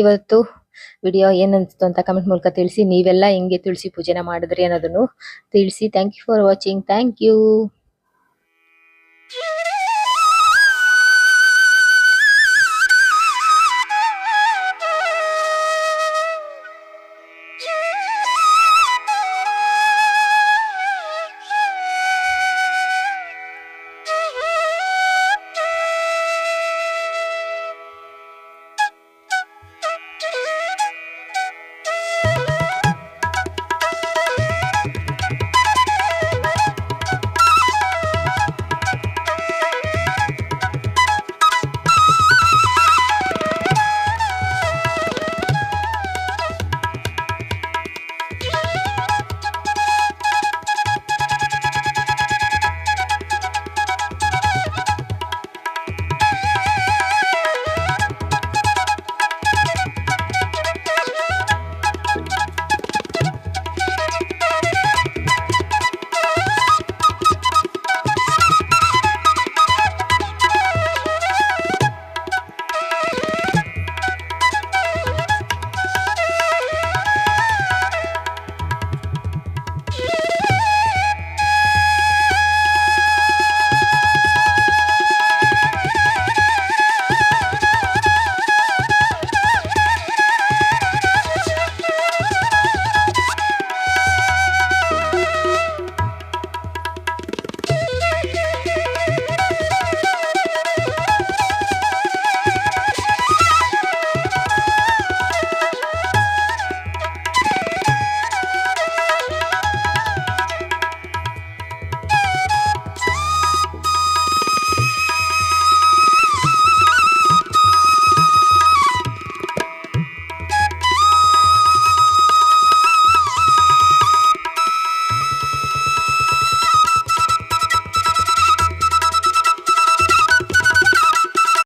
ಇವತ್ತು ವಿಡಿಯೋ ಏನ್ ಅನ್ಸ್ತು ಅಂತ ಕಮೆಂಟ್ ಮೂಲಕ ತಿಳಿಸಿ, ನೀವೆಲ್ಲ ಹೆಂಗೆ ತುಳಸಿ ಪೂಜೆನ ಮಾಡಿದ್ರಿ ಅನ್ನೋದನ್ನು ತಿಳಿಸಿ. Thank you for watching thank you